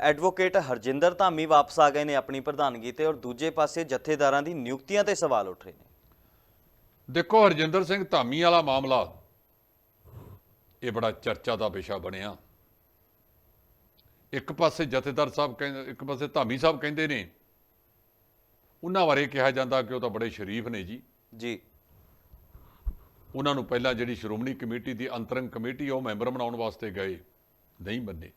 ਐਡਵੋਕੇਟ ਹਰਜਿੰਦਰ ਧਾਮੀ ਵਾਪਸ ਆ ਗਏ ਨੇ ਆਪਣੀ ਪ੍ਰਧਾਨਗੀ ਤੇ ਔਰ ਦੂਜੇ ਪਾਸੇ ਜਥੇਦਾਰਾਂ ਦੀ ਨਿਯੁਕਤੀਆਂ ਤੇ ਸਵਾਲ ਉੱਠ ਰਹੇ ਨੇ। ਦੇਖੋ ਹਰਜਿੰਦਰ ਸਿੰਘ ਧਾਮੀ ਵਾਲਾ ਮਾਮਲਾ ਇਹ ਬੜਾ ਚਰਚਾ ਦਾ ਵਿਸ਼ਾ ਬਣਿਆ। ਇੱਕ ਪਾਸੇ ਜਥੇਦਾਰ ਸਾਹਿਬ ਕਹਿੰਦੇ ਇੱਕ ਪਾਸੇ ਧਾਮੀ ਸਾਹਿਬ ਕਹਿੰਦੇ ਨੇ। ਉਹਨਾਂ ਬਾਰੇ ਕਿਹਾ ਜਾਂਦਾ ਕਿ ਉਹ ਤਾਂ ਬੜੇ ਸ਼ਰੀਫ ਨੇ ਜੀ। ਜੀ। ਉਹਨਾਂ ਨੂੰ ਪਹਿਲਾਂ ਜਿਹੜੀ ਸ਼੍ਰੋਮਣੀ ਕਮੇਟੀ ਦੀ ਅੰਤਰੰਗ ਕਮੇਟੀ ਉਹ ਮੈਂਬਰ ਬਣਾਉਣ ਵਾਸਤੇ ਗਏ ਨਹੀਂ ਮੰਨੇ।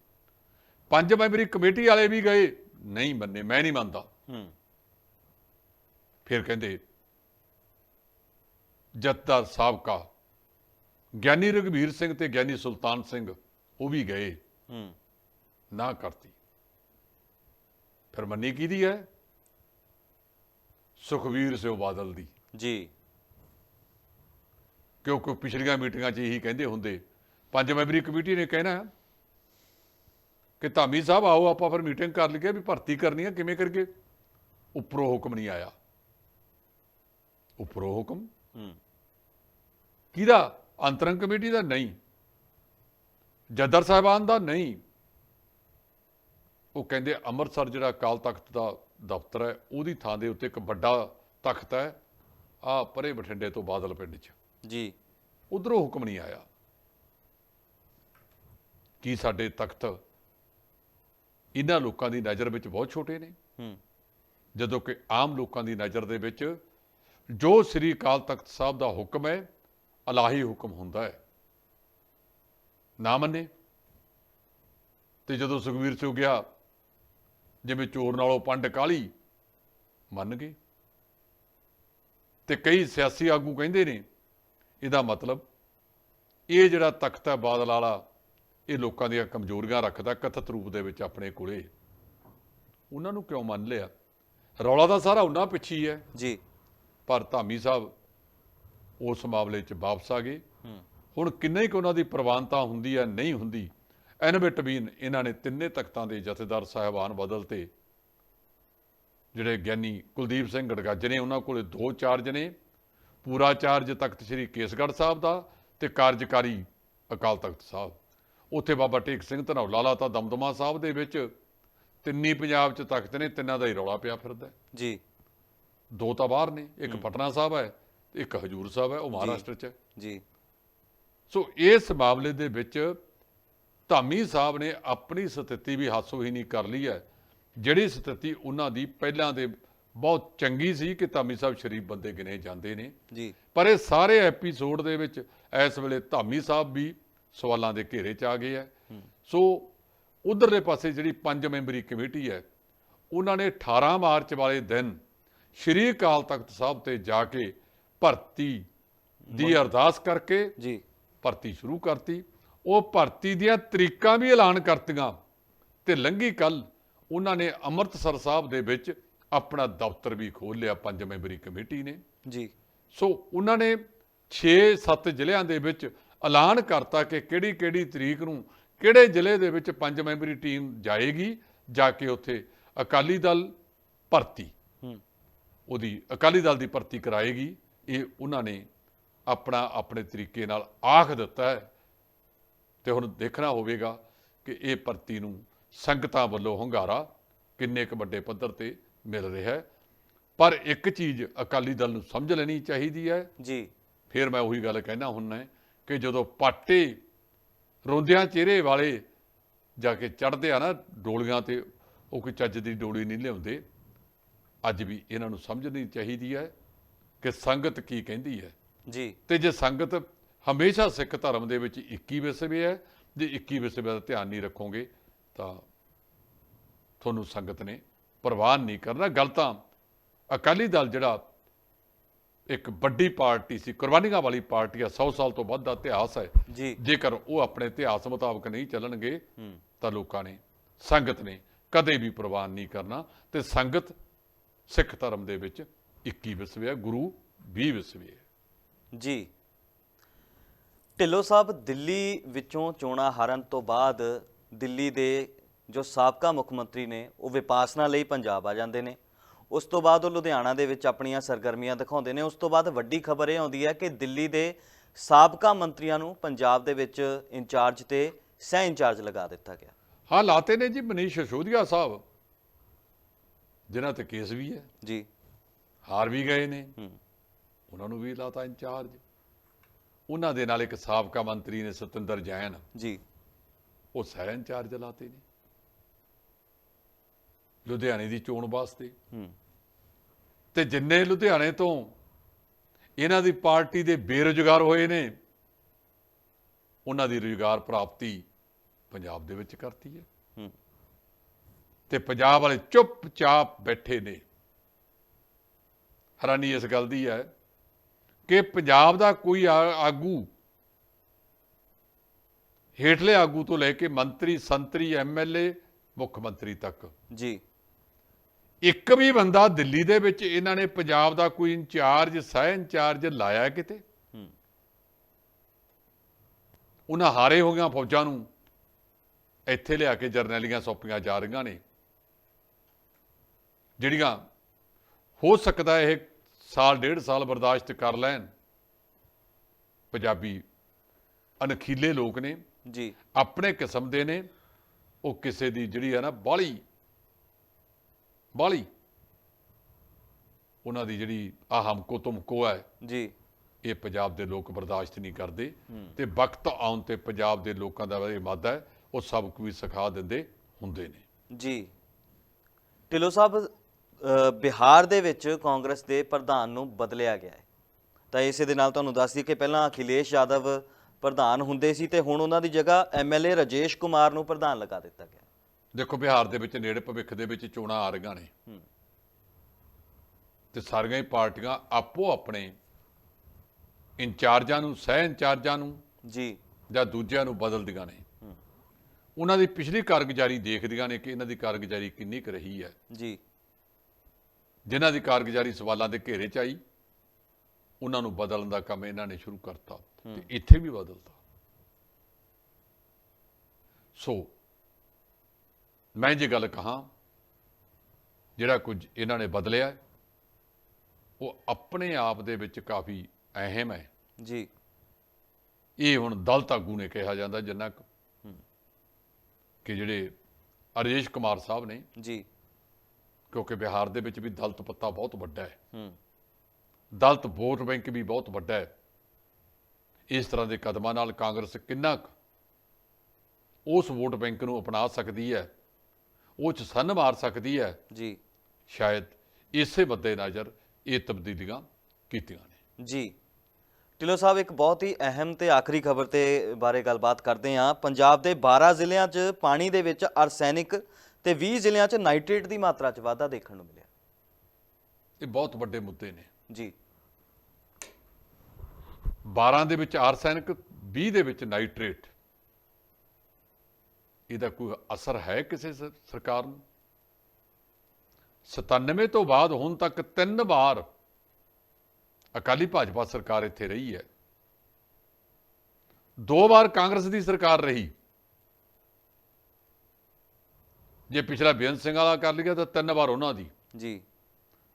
ਪੰਜ ਮੈਂਬਰੀ ਕਮੇਟੀ ਵਾਲੇ ਵੀ ਗਏ ਨਹੀਂ ਮੰਨੇ ਮੈਂ ਨਹੀਂ ਮੰਨਦਾ। ਹੂੰ। ਫਿਰ ਕਹਿੰਦੇ ਜੱਤਦਾਰ ਸਾਬਕਾ ਗਿਆਨੀ ਰਘਵੀਰ ਸਿੰਘ ਤੇ ਗਿਆਨੀ ਸੁਲਤਾਨ ਸਿੰਘ ਉਹ ਵੀ ਗਏ। ਹੂੰ। ਨਾ ਕਰਤੀ। ਫਿਰ ਮੰਨੀ ਕਿਹਦੀ ਹੈ? ਸੁਖਵੀਰ ਸਿੰਘ ਬਾਦਲ ਦੀ। ਜੀ। ਕਿਉਂਕਿ ਪਿਛਲੀਆਂ ਮੀਟਿੰਗਾਂ 'ਚ ਇਹੀ ਕਹਿੰਦੇ ਹੁੰਦੇ ਪੰਜ ਮੈਂਬਰੀ ਕਮੇਟੀ ਨੇ ਕਹਿਣਾ ਕਿ ਧਾਮੀ ਸਾਹਿਬ ਆਓ ਆਪਾਂ ਫਿਰ ਮੀਟਿੰਗ ਕਰ ਲਈਏ ਵੀ ਭਰਤੀ ਕਰਨੀ ਹੈ ਕਿਵੇਂ ਕਰਗੇ ਉੱਪਰੋਂ ਹੁਕਮ ਨਹੀਂ ਆਇਆ। ਉੱਪਰੋਂ ਹੁਕਮ? ਹੂੰ। ਕਿਹਦਾ? ਅੰਤਰੰਗ ਕਮੇਟੀ ਦਾ ਨਹੀਂ। ਜੱਦਰ ਸਾਹਿਬਾਨ ਦਾ ਨਹੀਂ। ਉਹ ਕਹਿੰਦੇ ਅੰਮ੍ਰਿਤਸਰ ਜਿਹੜਾ ਅਕਾਲ ਤਖਤ ਦਾ ਦਫ਼ਤਰ ਹੈ ਉਹਦੀ ਥਾਂ ਦੇ ਉੱਤੇ ਇੱਕ ਵੱਡਾ ਤਖਤ ਹੈ ਆ ਪਰੇ ਬਠਿੰਡੇ ਤੋਂ ਬਾਦਲ ਪਿੰਡ 'ਚ। ਜੀ। ਉਧਰੋਂ ਹੁਕਮ ਨਹੀਂ ਆਇਆ ਕੀ ਸਾਡੇ ਤਖਤ ਇਹਨਾਂ ਲੋਕਾਂ ਦੀ ਨਜ਼ਰ ਵਿੱਚ ਬਹੁਤ ਛੋਟੇ ਨੇ। ਹੂੰ। ਜਦੋਂ ਕਿ ਆਮ ਲੋਕਾਂ ਦੀ ਨਜ਼ਰ ਦੇ ਵਿੱਚ ਜੋ ਸ੍ਰੀ ਅਕਾਲ ਤਖਤ ਸਾਹਿਬ ਦਾ ਹੁਕਮ ਹੈ ਅਲਾਹੀ ਹੁਕਮ ਹੁੰਦਾ ਹੈ। ਨਾ ਮੰਨੇ। ਤੇ ਜਦੋਂ ਸੁਖਵੀਰ ਸਿੰਘ ਗਿਆ ਜਿਵੇਂ ਚੋਰ ਨਾਲੋਂ ਪੰਡ ਕਾਲੀ ਮੰਨ ਗਏ। ਤੇ ਕਈ ਸਿਆਸੀ ਆਗੂ ਕਹਿੰਦੇ ਨੇ ਇਹਦਾ ਮਤਲਬ ਇਹ ਜਿਹੜਾ ਤਖਤ ਹੈ ਬਾਦਲ ਵਾਲਾ ਇਹ ਲੋਕਾਂ ਦੀਆਂ ਕਮਜ਼ੋਰੀਆਂ ਰੱਖਦਾ ਕਥਿਤ ਰੂਪ ਦੇ ਵਿੱਚ ਆਪਣੇ ਕੋਲੇ। ਉਹਨਾਂ ਨੂੰ ਕਿਉਂ ਮੰਨ ਲਿਆ? ਰੌਲਾ ਤਾਂ ਸਾਰਾ ਉਹਨਾਂ ਪਿੱਛੇ ਹੀ ਹੈ। ਜੀ। ਪਰ ਧਾਮੀ ਸਾਹਿਬ ਉਸ ਮਾਮਲੇ 'ਚ ਵਾਪਸ ਆ ਗਏ। ਹੁਣ ਕਿੰਨੇ ਕੁ ਉਹਨਾਂ ਦੀ ਪ੍ਰਵਾਨਤਾ ਹੁੰਦੀ ਹੈ ਨਹੀਂ ਹੁੰਦੀ ਐਨ ਬਿਟਵੀਨ ਇਹਨਾਂ ਨੇ ਤਿੰਨੇ ਤਖਤਾਂ ਦੇ ਜਥੇਦਾਰ ਸਾਹਿਬਾਨ ਬਦਲਤੇ ਜਿਹੜੇ ਗਿਆਨੀ ਕੁਲਦੀਪ ਸਿੰਘ ਗੜਗੱਜ ਨੇ ਉਹਨਾਂ ਕੋਲੇ ਦੋ ਚਾਰਜ ਨੇ ਪੂਰਾ ਚਾਰਜ ਤਖਤ ਸ੍ਰੀ ਕੇਸਗੜ੍ਹ ਸਾਹਿਬ ਦਾ ਤੇ ਕਾਰਜਕਾਰੀ ਅਕਾਲ ਤਖਤ ਸਾਹਿਬ। ਉੱਥੇ ਬਾਬਾ ਟੇਕ ਸਿੰਘ ਧਨੌਲਾ ਲਾ ਤਾਂ ਦਮਦਮਾ ਸਾਹਿਬ ਦੇ ਵਿੱਚ ਤਿੰਨੀ ਪੰਜਾਬ 'ਚ ਤਖਤ ਨੇ ਤਿੰਨਾਂ ਦਾ ਹੀ ਰੌਲਾ ਪਿਆ ਫਿਰਦਾ। ਜੀ। ਦੋ ਤਾਂ ਬਾਹਰ ਨੇ ਇੱਕ ਪਟਨਾ ਸਾਹਿਬ ਹੈ ਇੱਕ ਹਜੂਰ ਸਾਹਿਬ ਹੈ ਉਹ ਮਹਾਰਾਸ਼ਟਰ 'ਚ ਹੈ। ਜੀ। ਸੋ ਇਸ ਮਾਮਲੇ ਦੇ ਵਿੱਚ ਧਾਮੀ ਸਾਹਿਬ ਨੇ ਆਪਣੀ ਸਥਿਤੀ ਵੀ ਹਾਸੋਹੀਣੀ ਕਰ ਲਈ ਹੈ। ਜਿਹੜੀ ਸਥਿਤੀ ਉਹਨਾਂ ਦੀ ਪਹਿਲਾਂ ਦੇ ਬਹੁਤ ਚੰਗੀ ਸੀ ਕਿ ਧਾਮੀ ਸਾਹਿਬ ਸ਼ਰੀਫ ਬੰਦੇ ਗਿਣੇ ਜਾਂਦੇ ਨੇ। ਜੀ। ਪਰ ਇਹ ਸਾਰੇ ਐਪੀਸੋਡ ਦੇ ਵਿੱਚ ਇਸ ਵੇਲੇ ਧਾਮੀ ਸਾਹਿਬ ਵੀ ਸਵਾਲਾਂ ਦੇ ਘੇਰੇ 'ਚ ਆ ਗਏ ਹੈ। ਸੋ ਉਧਰਲੇ ਪਾਸੇ ਜਿਹੜੀ ਪੰਜ ਮੈਂਬਰੀ ਕਮੇਟੀ ਹੈ ਉਹਨਾਂ ਨੇ 18 ਮਾਰਚ ਵਾਲੇ ਦਿਨ ਸ਼੍ਰੀ ਅਕਾਲ ਤਖਤ ਸਾਹਿਬ ਤੇ ਜਾ ਕੇ ਭਰਤੀ ਦੀ ਅਰਦਾਸ ਕਰਕੇ ਜੀ। ਭਰਤੀ ਸ਼ੁਰੂ ਕਰਤੀ। ਉਹ ਭਰਤੀ ਦੀਆਂ ਤਰੀਕਾਂ ਵੀ ਐਲਾਨ ਕਰਤੀਆਂ। ਤੇ ਲੰਘੀ ਕੱਲ ਉਹਨਾਂ ਨੇ ਅੰਮ੍ਰਿਤਸਰ ਸਾਹਿਬ ਦੇ ਵਿੱਚ ਆਪਣਾ ਦਫ਼ਤਰ ਵੀ ਖੋਲ੍ਹ ਲਿਆ ਪੰਜ ਮੈਂਬਰੀ ਕਮੇਟੀ ਨੇ। ਜੀ। ਸੋ ਉਹਨਾਂ ਨੇ 6-7 ਜ਼ਿਲ੍ਹਿਆਂ ਦੇ ਵਿੱਚ ਐਲਾਨ ਕਰਤਾ ਕਿ ਕਿਹੜੀ-ਕਿਹੜੀ ਤਰੀਕ ਨੂੰ ਕਿਹੜੇ ਜ਼ਿਲ੍ਹੇ ਦੇ ਵਿੱਚ ਪੰਜ ਮੈਂਬਰੀ ਟੀਮ ਜਾਏਗੀ ਜਾ ਕੇ ਉੱਥੇ ਅਕਾਲੀ ਦਲ ਭਰਤੀ। ਹੂੰ। ਉਹਦੀ ਅਕਾਲੀ ਦਲ ਦੀ ਭਰਤੀ ਕਰਾਏਗੀ। ਇਹ ਉਹਨਾਂ ਨੇ ਆਪਣਾ ਆਪਣੇ ਤਰੀਕੇ ਨਾਲ ਆਖ ਦਿੱਤਾ ਹੈ। ਤੇ ਹੁਣ ਦੇਖਣਾ ਹੋਵੇਗਾ ਕਿ ਇਹ ਭਰਤੀ ਨੂੰ ਸੰਗਤਾਂ ਵੱਲੋਂ ਹੁੰਗਾਰਾ ਕਿੰਨੇ ਕੁ ਵੱਡੇ ਪੱਧਰ ਤੇ ਮਿਲ ਰਿਹਾ ਹੈ। ਪਰ ਇੱਕ ਚੀਜ਼ ਅਕਾਲੀ ਦਲ ਨੂੰ ਸਮਝ ਲੈਣੀ ਚਾਹੀਦੀ ਹੈ। ਜੀ। ਫਿਰ ਮੈਂ ਉਹੀ ਗੱਲ ਕਹਿਣਾ ਹੁੰਨਾ ਕਿ ਜਦੋਂ ਪਾਟੇ ਰੋਂਦਿਆਂ ਚਿਹਰੇ ਵਾਲੇ ਜਾ ਕੇ ਚੜਦੇ ਆ ਨਾ ਡੋਲੀਆਂ ਤੇ ਉਹ ਕੋਈ ਚੱਜ ਦੀ ਡੋਲੀ ਨਹੀਂ ਲਿਆਉਂਦੇ। ਅੱਜ ਵੀ ਇਹਨਾਂ ਨੂੰ ਸਮਝਣੀ ਚਾਹੀਦੀ ਹੈ ਕਿ ਸੰਗਤ ਕੀ ਕਹਿੰਦੀ ਹੈ। ਜੀ। ਤੇ ਜੇ ਸੰਗਤ ਹਮੇਸ਼ਾ ਸਿੱਖ ਧਰਮ ਦੇ ਵਿੱਚ 21 ਵਿਸਵੇ ਹੈ। ਜੇ 21 ਵਿਸਵੇ ਦਾ ਧਿਆਨ ਨਹੀਂ ਰੱਖੋਗੇ ਤਾਂ ਤੁਹਾਨੂੰ ਸੰਗਤ ਨੇ ਪ੍ਰਵਾਨ ਨਹੀਂ ਕਰਨਾ। ਗੱਲ ਤਾਂ ਅਕਾਲੀ ਦਲ ਜਿਹੜਾ ਇੱਕ ਵੱਡੀ ਪਾਰਟੀ ਸੀ ਕੁਰਬਾਨੀਆਂ ਵਾਲੀ ਪਾਰਟੀ ਆ 100 ਸਾਲ ਤੋਂ ਵੱਧ ਦਾ ਇਤਿਹਾਸ ਹੈ। ਜੇਕਰ ਉਹ ਆਪਣੇ ਇਤਿਹਾਸ ਮੁਤਾਬਕ ਨਹੀਂ ਚੱਲਣਗੇ ਤਾਂ ਲੋਕਾਂ ਨੇ ਸੰਗਤ ਨੇ ਕਦੇ ਵੀ ਪ੍ਰਵਾਨ ਨਹੀਂ ਕਰਨਾ। ਤੇ ਸੰਗਤ ਸਿੱਖ ਧਰਮ ਦੇ ਵਿੱਚ 21 ਵਿਸਵੇ ਹੈ ਗੁਰੂ 20 ਵਿਸਵੇ ਹੈ। ਜੀ। ਢਿੱਲੋਂ ਸਾਹਿਬ ਦਿੱਲੀ ਵਿੱਚੋਂ ਚੋਣਾਂ ਹਾਰਨ ਤੋਂ ਬਾਅਦ ਦਿੱਲੀ ਦੇ ਜੋ ਸਾਬਕਾ ਮੁੱਖ ਮੰਤਰੀ ਨੇ ਉਹ ਵਿਪਾਸਨਾ ਲਈ ਪੰਜਾਬ ਆ ਜਾਂਦੇ ਨੇ। ਉਸ ਤੋਂ ਬਾਅਦ ਉਹ ਲੁਧਿਆਣਾ ਦੇ ਵਿੱਚ ਆਪਣੀਆਂ ਸਰਗਰਮੀਆਂ ਦਿਖਾਉਂਦੇ ਨੇ। ਉਸ ਤੋਂ ਬਾਅਦ ਵੱਡੀ ਖਬਰ ਇਹ ਆਉਂਦੀ ਹੈ ਕਿ ਦਿੱਲੀ ਦੇ ਸਾਬਕਾ ਮੰਤਰੀਆਂ ਨੂੰ ਪੰਜਾਬ ਦੇ ਵਿੱਚ ਇੰਚਾਰਜ ਤੇ ਸਹਿ ਇੰਚਾਰਜ ਲਗਾ ਦਿੱਤਾ ਗਿਆ। ਹਾਂ ਲਾਤੇ ਨੇ ਜੀ ਮਨੀਸ਼ ਸਿਸੋਦੀਆ ਸਾਹਿਬ ਜਿਨ੍ਹਾਂ ਤੇ ਕੇਸ ਵੀ ਹੈ ਜੀ। ਹਾਰ ਵੀ ਗਏ ਨੇ। ਹੂੰ। ਉਹਨਾਂ ਨੂੰ ਵੀ ਲਾਤਾ ਇੰਚਾਰਜ। ਉਹਨਾਂ ਦੇ ਨਾਲ ਇੱਕ ਸਾਬਕਾ ਮੰਤਰੀ ਨੇ ਸਤਿੰਦਰ ਜੈਨ। ਜੀ। ਉਹ ਸਹਿ ਇੰਚਾਰਜ ਲਾਤੇ ਨੇ। ਲੁਧਿਆਣੇ ਦੀ ਚੋਣ ਵਾਸਤੇ। ਹੂੰ। ਤੇ ਜਿੰਨੇ ਲੁਧਿਆਣੇ ਤੋਂ ਇਹਨਾਂ ਦੀ ਪਾਰਟੀ ਦੇ ਬੇਰੁਜ਼ਗਾਰ ਹੋਏ ਨੇ ਉਹਨਾਂ ਦੀ ਰੁਜ਼ਗਾਰ ਪ੍ਰਾਪਤੀ ਪੰਜਾਬ ਦੇ ਵਿੱਚ ਕਰਤੀ ਹੈ। ਹੂੰ। ਤੇ ਪੰਜਾਬ ਵਾਲੇ ਚੁੱਪਚਾਪ ਬੈਠੇ ਨੇ। ਹੈਰਾਨੀ ਇਸ ਗੱਲ ਦੀ ਹੈ ਕਿ ਪੰਜਾਬ ਦਾ ਕੋਈ ਆਗੂ ਹੇਠਲੇ ਆਗੂ ਤੋਂ ਲੈ ਕੇ ਮੰਤਰੀ ਸੰਤਰੀ ਐਮਐਲਏ ਮੁੱਖ ਮੰਤਰੀ ਤੱਕ। ਜੀ। ਇੱਕ ਵੀ ਬੰਦਾ ਦਿੱਲੀ ਦੇ ਵਿੱਚ ਇਹਨਾਂ ਨੇ ਪੰਜਾਬ ਦਾ ਕੋਈ ਇੰਚਾਰਜ ਸਹਿ ਇੰਚਾਰਜ ਲਾਇਆ ਕਿਤੇ? ਹੂੰ। ਉਹਨਾਂ ਹਾਰੇ ਹੋ ਗਿਆ ਫੌਜਾਂ ਨੂੰ। ਇੱਥੇ ਲਿਆ ਕੇ ਜਰਨੈਲੀਆਂ ਸੌਂਪੀਆਂ ਜਾ ਰਹੀਆਂ ਨੇ। ਜਿਹੜੀਆਂ ਹੋ ਸਕਦਾ ਇਹ ਸਾਲ ਡੇਢ ਸਾਲ ਬਰਦਾਸ਼ਤ ਕਰ ਲੈਣ। ਪੰਜਾਬੀ ਅਣਖੀਲੇ ਲੋਕ ਨੇ। ਜੀ। ਆਪਣੇ ਕਿਸਮ ਦੇ ਨੇ। ਉਹ ਕਿਸੇ ਦੀ ਜਿਹੜੀ ਹੈ ਨਾ ਬਾਲੀ ਬਾਲੀ। ਉਹਨਾਂ ਦੀ ਜਿਹੜੀ ਆ ਹਮਕੋ ਤੁਮਕੋ ਹੈ ਜੀ। ਇਹ ਪੰਜਾਬ ਦੇ ਲੋਕ ਬਰਦਾਸ਼ਤ ਨਹੀਂ ਕਰਦੇ। ਤੇ ਵਕਤ ਆਉਣ ਤੇ ਪੰਜਾਬ ਦੇ ਲੋਕਾਂ ਦਾ ਇਹ ਮਾਦਾ ਹੈ ਉਹ ਸਬਕ ਵੀ ਸਿਖਾ ਦਿੰਦੇ ਹੁੰਦੇ ਨੇ। ਜੀ। ਢਿੱਲੋਂ ਸਾਹਿਬ ਬਿਹਾਰ ਦੇ ਵਿੱਚ ਕਾਂਗਰਸ ਦੇ ਪ੍ਰਧਾਨ ਨੂੰ ਬਦਲਿਆ ਗਿਆ ਹੈ। ਤਾਂ ਇਸੇ ਦੇ ਨਾਲ ਤੁਹਾਨੂੰ ਦੱਸ ਦਈਏ ਕਿ ਪਹਿਲਾਂ ਅਖਿਲੇਸ਼ ਯਾਦਵ ਪ੍ਰਧਾਨ ਹੁੰਦੇ ਸੀ ਤੇ ਹੁਣ ਉਹਨਾਂ ਦੀ ਜਗ੍ਹਾ ਐਮਐਲਏ ਰਾਜੇਸ਼ ਕੁਮਾਰ ਨੂੰ ਪ੍ਰਧਾਨ ਲਗਾ ਦਿੱਤਾ ਗਿਆ ਦੇਖੋ ਬਿਹਾਰ ਦੇ ਵਿੱਚ ਨੇੜੇ ਭਵਿੱਖ ਦੇ ਵਿੱਚ ਚੋਣਾਂ ਆ ਰਹੀਆਂ ਨੇ। ਤੇ ਸਾਰੀਆਂ ਹੀ ਪਾਰਟੀਆਂ ਆਪੋ ਆਪਣੇ ਇੰਚਾਰਜਾਂ ਨੂੰ ਸਹਿ ਇੰਚਾਰਜਾਂ ਨੂੰ ਜੀ। ਜਾਂ ਦੂਜਿਆਂ ਨੂੰ ਬਦਲਦੀਆਂ ਨੇ। ਉਹਨਾਂ ਦੀ ਪਿਛਲੀ ਕਾਰਗੁਜ਼ਾਰੀ ਦੇਖਦੀਆਂ ਨੇ ਕਿ ਇਹਨਾਂ ਦੀ ਕਾਰਗੁਜ਼ਾਰੀ ਕਿੰਨੀ ਕੁ ਰਹੀ ਹੈ। ਜੀ। ਜਿਨ੍ਹਾਂ ਦੀ ਕਾਰਗੁਜ਼ਾਰੀ ਸਵਾਲਾਂ ਦੇ ਘੇਰੇ 'ਚ ਆਈ ਉਹਨਾਂ ਨੂੰ ਬਦਲਣ ਦਾ ਕੰਮ ਇਹਨਾਂ ਨੇ ਸ਼ੁਰੂ ਕਰਤਾ ਤੇ ਇੱਥੇ ਵੀ ਬਦਲਤਾ। ਸੋ ਮੈਂ ਜੇ ਗੱਲ ਕਹਾਂ ਜਿਹੜਾ ਕੁਝ ਇਹਨਾਂ ਨੇ ਬਦਲਿਆ ਉਹ ਆਪਣੇ ਆਪ ਦੇ ਵਿੱਚ ਕਾਫੀ ਅਹਿਮ ਹੈ। ਜੀ। ਇਹ ਹੁਣ ਦਲਤ ਆਗੂ ਨੇ ਕਿਹਾ ਜਾਂਦਾ ਜਿੰਨਾ ਕੁ ਕਿ ਜਿਹੜੇ ਅਰੇਸ਼ ਕੁਮਾਰ ਸਾਹਿਬ ਨੇ ਜੀ। ਕਿਉਂਕਿ ਬਿਹਾਰ ਦੇ ਵਿੱਚ ਵੀ ਦਲਤ ਪੱਤਾ ਬਹੁਤ ਵੱਡਾ ਹੈ। ਹੂੰ ਦਲਤ ਵੋਟ ਬੈਂਕ ਵੀ ਬਹੁਤ ਵੱਡਾ ਹੈ। ਇਸ ਤਰ੍ਹਾਂ ਦੇ ਕਦਮਾਂ ਨਾਲ ਕਾਂਗਰਸ ਕਿੰਨਾ ਉਸ ਵੋਟ ਬੈਂਕ ਨੂੰ ਅਪਣਾ ਸਕਦੀ ਹੈ ਉਹ ਚ ਸੰਨ ਮਾਰ ਸਕਦੀ ਹੈ ਜੀ। ਸ਼ਾਇਦ ਇਸੇ ਮੱਦੇ ਨਜ਼ਰ ਇਹ ਤਬਦੀਲੀਆਂ ਕੀਤੀਆਂ ਨੇ। ਜੀ। ਢਿੱਲੋਂ ਸਾਹਿਬ ਇੱਕ ਬਹੁਤ ਹੀ ਅਹਿਮ ਤੇ ਆਖਰੀ ਖਬਰ ਤੇ ਬਾਰੇ ਗੱਲਬਾਤ ਕਰਦੇ ਹਾਂ। ਪੰਜਾਬ ਦੇ 12 ਜ਼ਿਲ੍ਹਿਆਂ 'ਚ ਪਾਣੀ ਦੇ ਵਿੱਚ ਆਰਸੈਨਿਕ ਤੇ 20 ਜ਼ਿਲ੍ਹਿਆਂ 'ਚ ਨਾਈਟ੍ਰੇਟ ਦੀ ਮਾਤਰਾ 'ਚ ਵਾਧਾ ਦੇਖਣ ਨੂੰ ਮਿਲਿਆ। ਇਹ ਬਹੁਤ ਵੱਡੇ ਮੁੱਦੇ ਨੇ। ਜੀ। 12 ਦੇ ਵਿੱਚ ਆਰਸੈਨਿਕ 20 ਦੇ ਵਿੱਚ ਨਾਈਟ੍ਰੇਟ। ਇਹਦਾ ਕੋਈ ਅਸਰ ਹੈ ਕਿਸੇ ਸਰਕਾਰ ਨੂੰ? 97 ਤੋਂ ਬਾਅਦ ਹੁਣ ਤੱਕ ਤਿੰਨ ਵਾਰ ਅਕਾਲੀ ਭਾਜਪਾ ਸਰਕਾਰ ਇੱਥੇ ਰਹੀ ਹੈ। ਦੋ ਵਾਰ ਕਾਂਗਰਸ ਦੀ ਸਰਕਾਰ ਰਹੀ। ਜੇ ਪਿਛਲਾ ਬੇਅੰਤ ਸਿੰਘ ਵਾਲਾ ਕਰ ਲਿਆ ਤਾਂ ਤਿੰਨ ਵਾਰ ਉਹਨਾਂ ਦੀ। ਜੀ।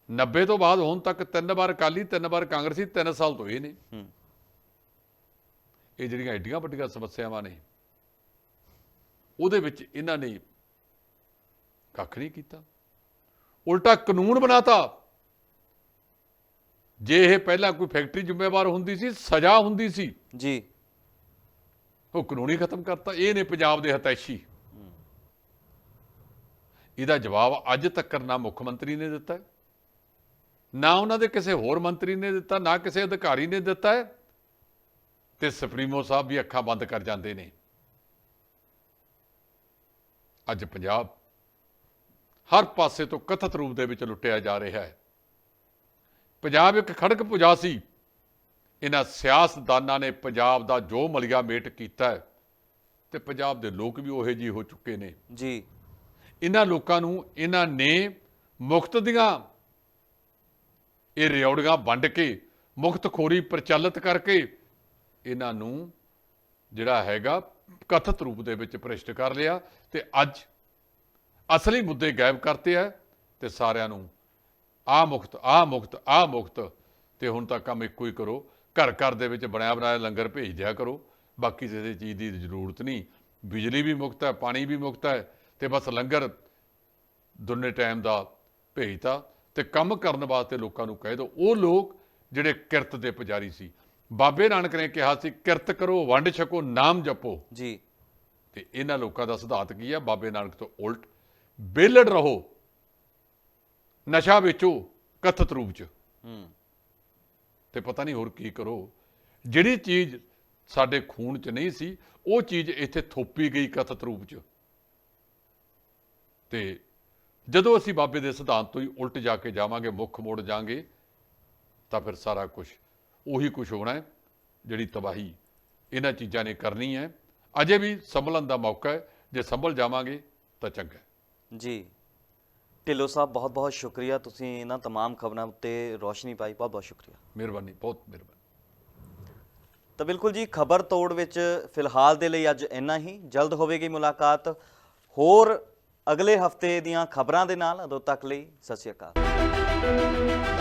90 ਤੋਂ ਬਾਅਦ ਹੁਣ ਤੱਕ ਤਿੰਨ ਵਾਰ ਅਕਾਲੀ ਤਿੰਨ ਵਾਰ ਕਾਂਗਰਸੀ ਤਿੰਨ ਸਾਲ ਤੋਂ ਇਹ ਨੇ। ਇਹ ਜਿਹੜੀਆਂ ਐਡੀਆਂ ਵੱਡੀਆਂ ਸਮੱਸਿਆਵਾਂ ਨੇ ਉਹਦੇ ਵਿੱਚ ਇਹਨਾਂ ਨੇ ਕੱਖ ਨਹੀਂ ਕੀਤਾ। ਉਲਟਾ ਕਾਨੂੰਨ ਬਣਾਤਾ। ਜੇ ਇਹ ਪਹਿਲਾਂ ਕੋਈ ਫੈਕਟਰੀ ਜ਼ਿੰਮੇਵਾਰ ਹੁੰਦੀ ਸੀ ਸਜ਼ਾ ਹੁੰਦੀ ਸੀ ਜੀ। ਉਹ ਕਾਨੂੰਨ ਖਤਮ ਕਰਤਾ। ਇਹ ਨੇ ਪੰਜਾਬ ਦੇ ਹਤੈਸ਼ੀ। ਇਹਦਾ ਜਵਾਬ ਅੱਜ ਤੱਕ ਨਾ ਮੁੱਖ ਮੰਤਰੀ ਨੇ ਦਿੱਤਾ ਨਾ ਉਹਨਾਂ ਦੇ ਕਿਸੇ ਹੋਰ ਮੰਤਰੀ ਨੇ ਦਿੱਤਾ, ਨਾ ਕਿਸੇ ਅਧਿਕਾਰੀ ਨੇ ਦਿੱਤਾ ਹੈ। ਤੇ ਸੁਪਰੀਮੋ ਸਾਹਿਬ ਵੀ ਅੱਖਾਂ ਬੰਦ ਕਰ ਜਾਂਦੇ ਨੇ। ਅੱਜ ਪੰਜਾਬ ਹਰ ਪਾਸੇ ਤੋਂ ਕਥਿਤ ਰੂਪ ਦੇ ਵਿੱਚ ਲੁੱਟਿਆ ਜਾ ਰਿਹਾ ਹੈ। ਪੰਜਾਬ ਇੱਕ ਖੜਕ ਪੁਜਾ ਸੀ। ਇਹਨਾਂ ਸਿਆਸਤਦਾਨਾਂ ਨੇ ਪੰਜਾਬ ਦਾ ਜੋ ਮਲਿਆ ਮੇਟ ਕੀਤਾ ਹੈ ਤੇ ਪੰਜਾਬ ਦੇ ਲੋਕ ਵੀ ਉਹੇ ਜਿਹੇ ਹੋ ਚੁੱਕੇ ਨੇ। ਜੀ। ਇਹਨਾਂ ਲੋਕਾਂ ਨੂੰ, ਇਹਨਾਂ ਨੇ ਮੁਕਤ ਦੀਆਂ ਇਹ ਰਿਓੜੀਆਂ ਵੰਡ ਕੇ, ਮੁਕਤਖੋਰੀ ਪ੍ਰਚਲਿਤ ਕਰਕੇ ਇਹਨਾਂ ਨੂੰ ਜਿਹੜਾ ਹੈਗਾ ਕਥਿਤ ਰੂਪ ਦੇ ਵਿੱਚ ਭ੍ਰਿਸ਼ਟ ਕਰ ਲਿਆ ਤੇ ਅੱਜ ਅਸਲੀ ਮੁੱਦੇ ਗਾਇਬ ਕਰਤੇ ਆ ਤੇ ਸਾਰਿਆਂ ਨੂੰ ਆ ਮੁਕਤ ਆ ਮੁਕਤ ਆ ਮੁਕਤ ਤੇ ਹੁਣ ਤਾਂ ਕੰਮ ਇੱਕੋ ਹੀ ਕਰੋ। ਘਰ ਘਰ ਦੇ ਵਿੱਚ ਬਣਿਆ ਬਣਾਇਆ ਲੰਗਰ ਭੇਜ ਦਿਆ ਕਰੋ। ਬਾਕੀ ਕਿਸੇ ਚੀਜ਼ ਦੀ ਜ਼ਰੂਰਤ ਨਹੀਂ। ਬਿਜਲੀ ਵੀ ਮੁਕਤ ਹੈ, ਪਾਣੀ ਵੀ ਮੁਕਤ ਹੈ ਤੇ ਬਸ ਲੰਗਰ ਦੋਨੇ ਟਾਈਮ ਦਾ ਭੇਜਤਾ ਤੇ ਕੰਮ ਕਰਨ ਵਾਸਤੇ ਲੋਕਾਂ ਨੂੰ ਕਹਿ ਦਿਓ ਉਹ ਲੋਕ ਜਿਹੜੇ ਕਿਰਤ ਦੇ ਪੁਜਾਰੀ ਸੀ। ਬਾਬੇ ਨਾਨਕ ਨੇ ਕਿਹਾ ਸੀ ਕਿਰਤ ਕਰੋ ਵੰਡ ਛਕੋ ਨਾਮ ਜਪੋ। ਜੀ। ਤੇ ਇਹਨਾਂ ਲੋਕਾਂ ਦਾ ਸਿਧਾਂਤ ਕੀ ਹੈ ਬਾਬੇ ਨਾਨਕ ਤੋਂ ਉਲਟ ਬੇਲੜ ਰਹੋ ਨਸ਼ਾ ਵੇਚੋ ਕਥਿਤ ਰੂਪ ਚ। ਹੂੰ। ਤੇ ਪਤਾ ਨਹੀਂ ਹੋਰ ਕੀ ਕਰੋ। ਜਿਹੜੀ ਚੀਜ਼ ਸਾਡੇ ਖੂਨ ਚ ਨਹੀਂ ਸੀ ਉਹ ਚੀਜ਼ ਇੱਥੇ ਥੋਪੀ ਗਈ ਕਥਿਤ ਰੂਪ ਚ। ਤੇ ਜਦੋਂ ਅਸੀਂ ਬਾਬੇ ਦੇ ਸਿਧਾਂਤ ਤੋਂ ਹੀ ਉਲਟ ਜਾ ਕੇ ਜਾਵਾਂਗੇ ਮੁੱਖ ਮੋੜ ਜਾਾਂਗੇ ਤਾਂ ਫਿਰ ਸਾਰਾ ਕੁਝ ਉਹੀ ਕੁਝ ਹੋਣਾ ਹੈ ਜਿਹੜੀ ਤਬਾਹੀ ਇਹਨਾਂ ਚੀਜ਼ਾਂ ਨੇ ਕਰਨੀ ਹੈ ਅਜੇ ਵੀ ਸੰਭਲਣ ਦਾ ਮੌਕਾ ਹੈ ਜੇ ਸੰਭਲ ਜਾਵਾਂਗੇ ਤਾਂ ਚੰਗਾ ਹੈ ਜੀ ਢਿੱਲੋਂ ਸਾਹਿਬ ਬਹੁਤ ਬਹੁਤ ਸ਼ੁਕਰੀਆ ਤੁਸੀਂ ਇਹਨਾਂ तमाम ਖਬਰਾਂ ਉੱਤੇ ਰੋਸ਼ਨੀ ਪਾਈ ਬਹੁਤ ਬਹੁਤ ਸ਼ੁਕਰੀਆ ਮਿਹਰਬਾਨੀ ਬਹੁਤ ਮਿਹਰਬਾਨੀ ਤਾਂ ਬਿਲਕੁਲ ਜੀ ਖਬਰ ਤੋੜ ਵਿੱਚ ਫਿਲਹਾਲ ਦੇ ਲਈ ਅੱਜ ਇੰਨਾ ਹੀ ਜਲਦ ਹੋਵੇਗੀ ਮੁਲਾਕਾਤ ਹੋਰ ਅਗਲੇ ਹਫ਼ਤੇ ਦੀਆਂ ਖਬਰਾਂ ਦੇ ਨਾਲ ਉਦੋਂ ਤੱਕ ਲਈ ਸਤਿ ਸ਼੍ਰੀ ਅਕਾਲ।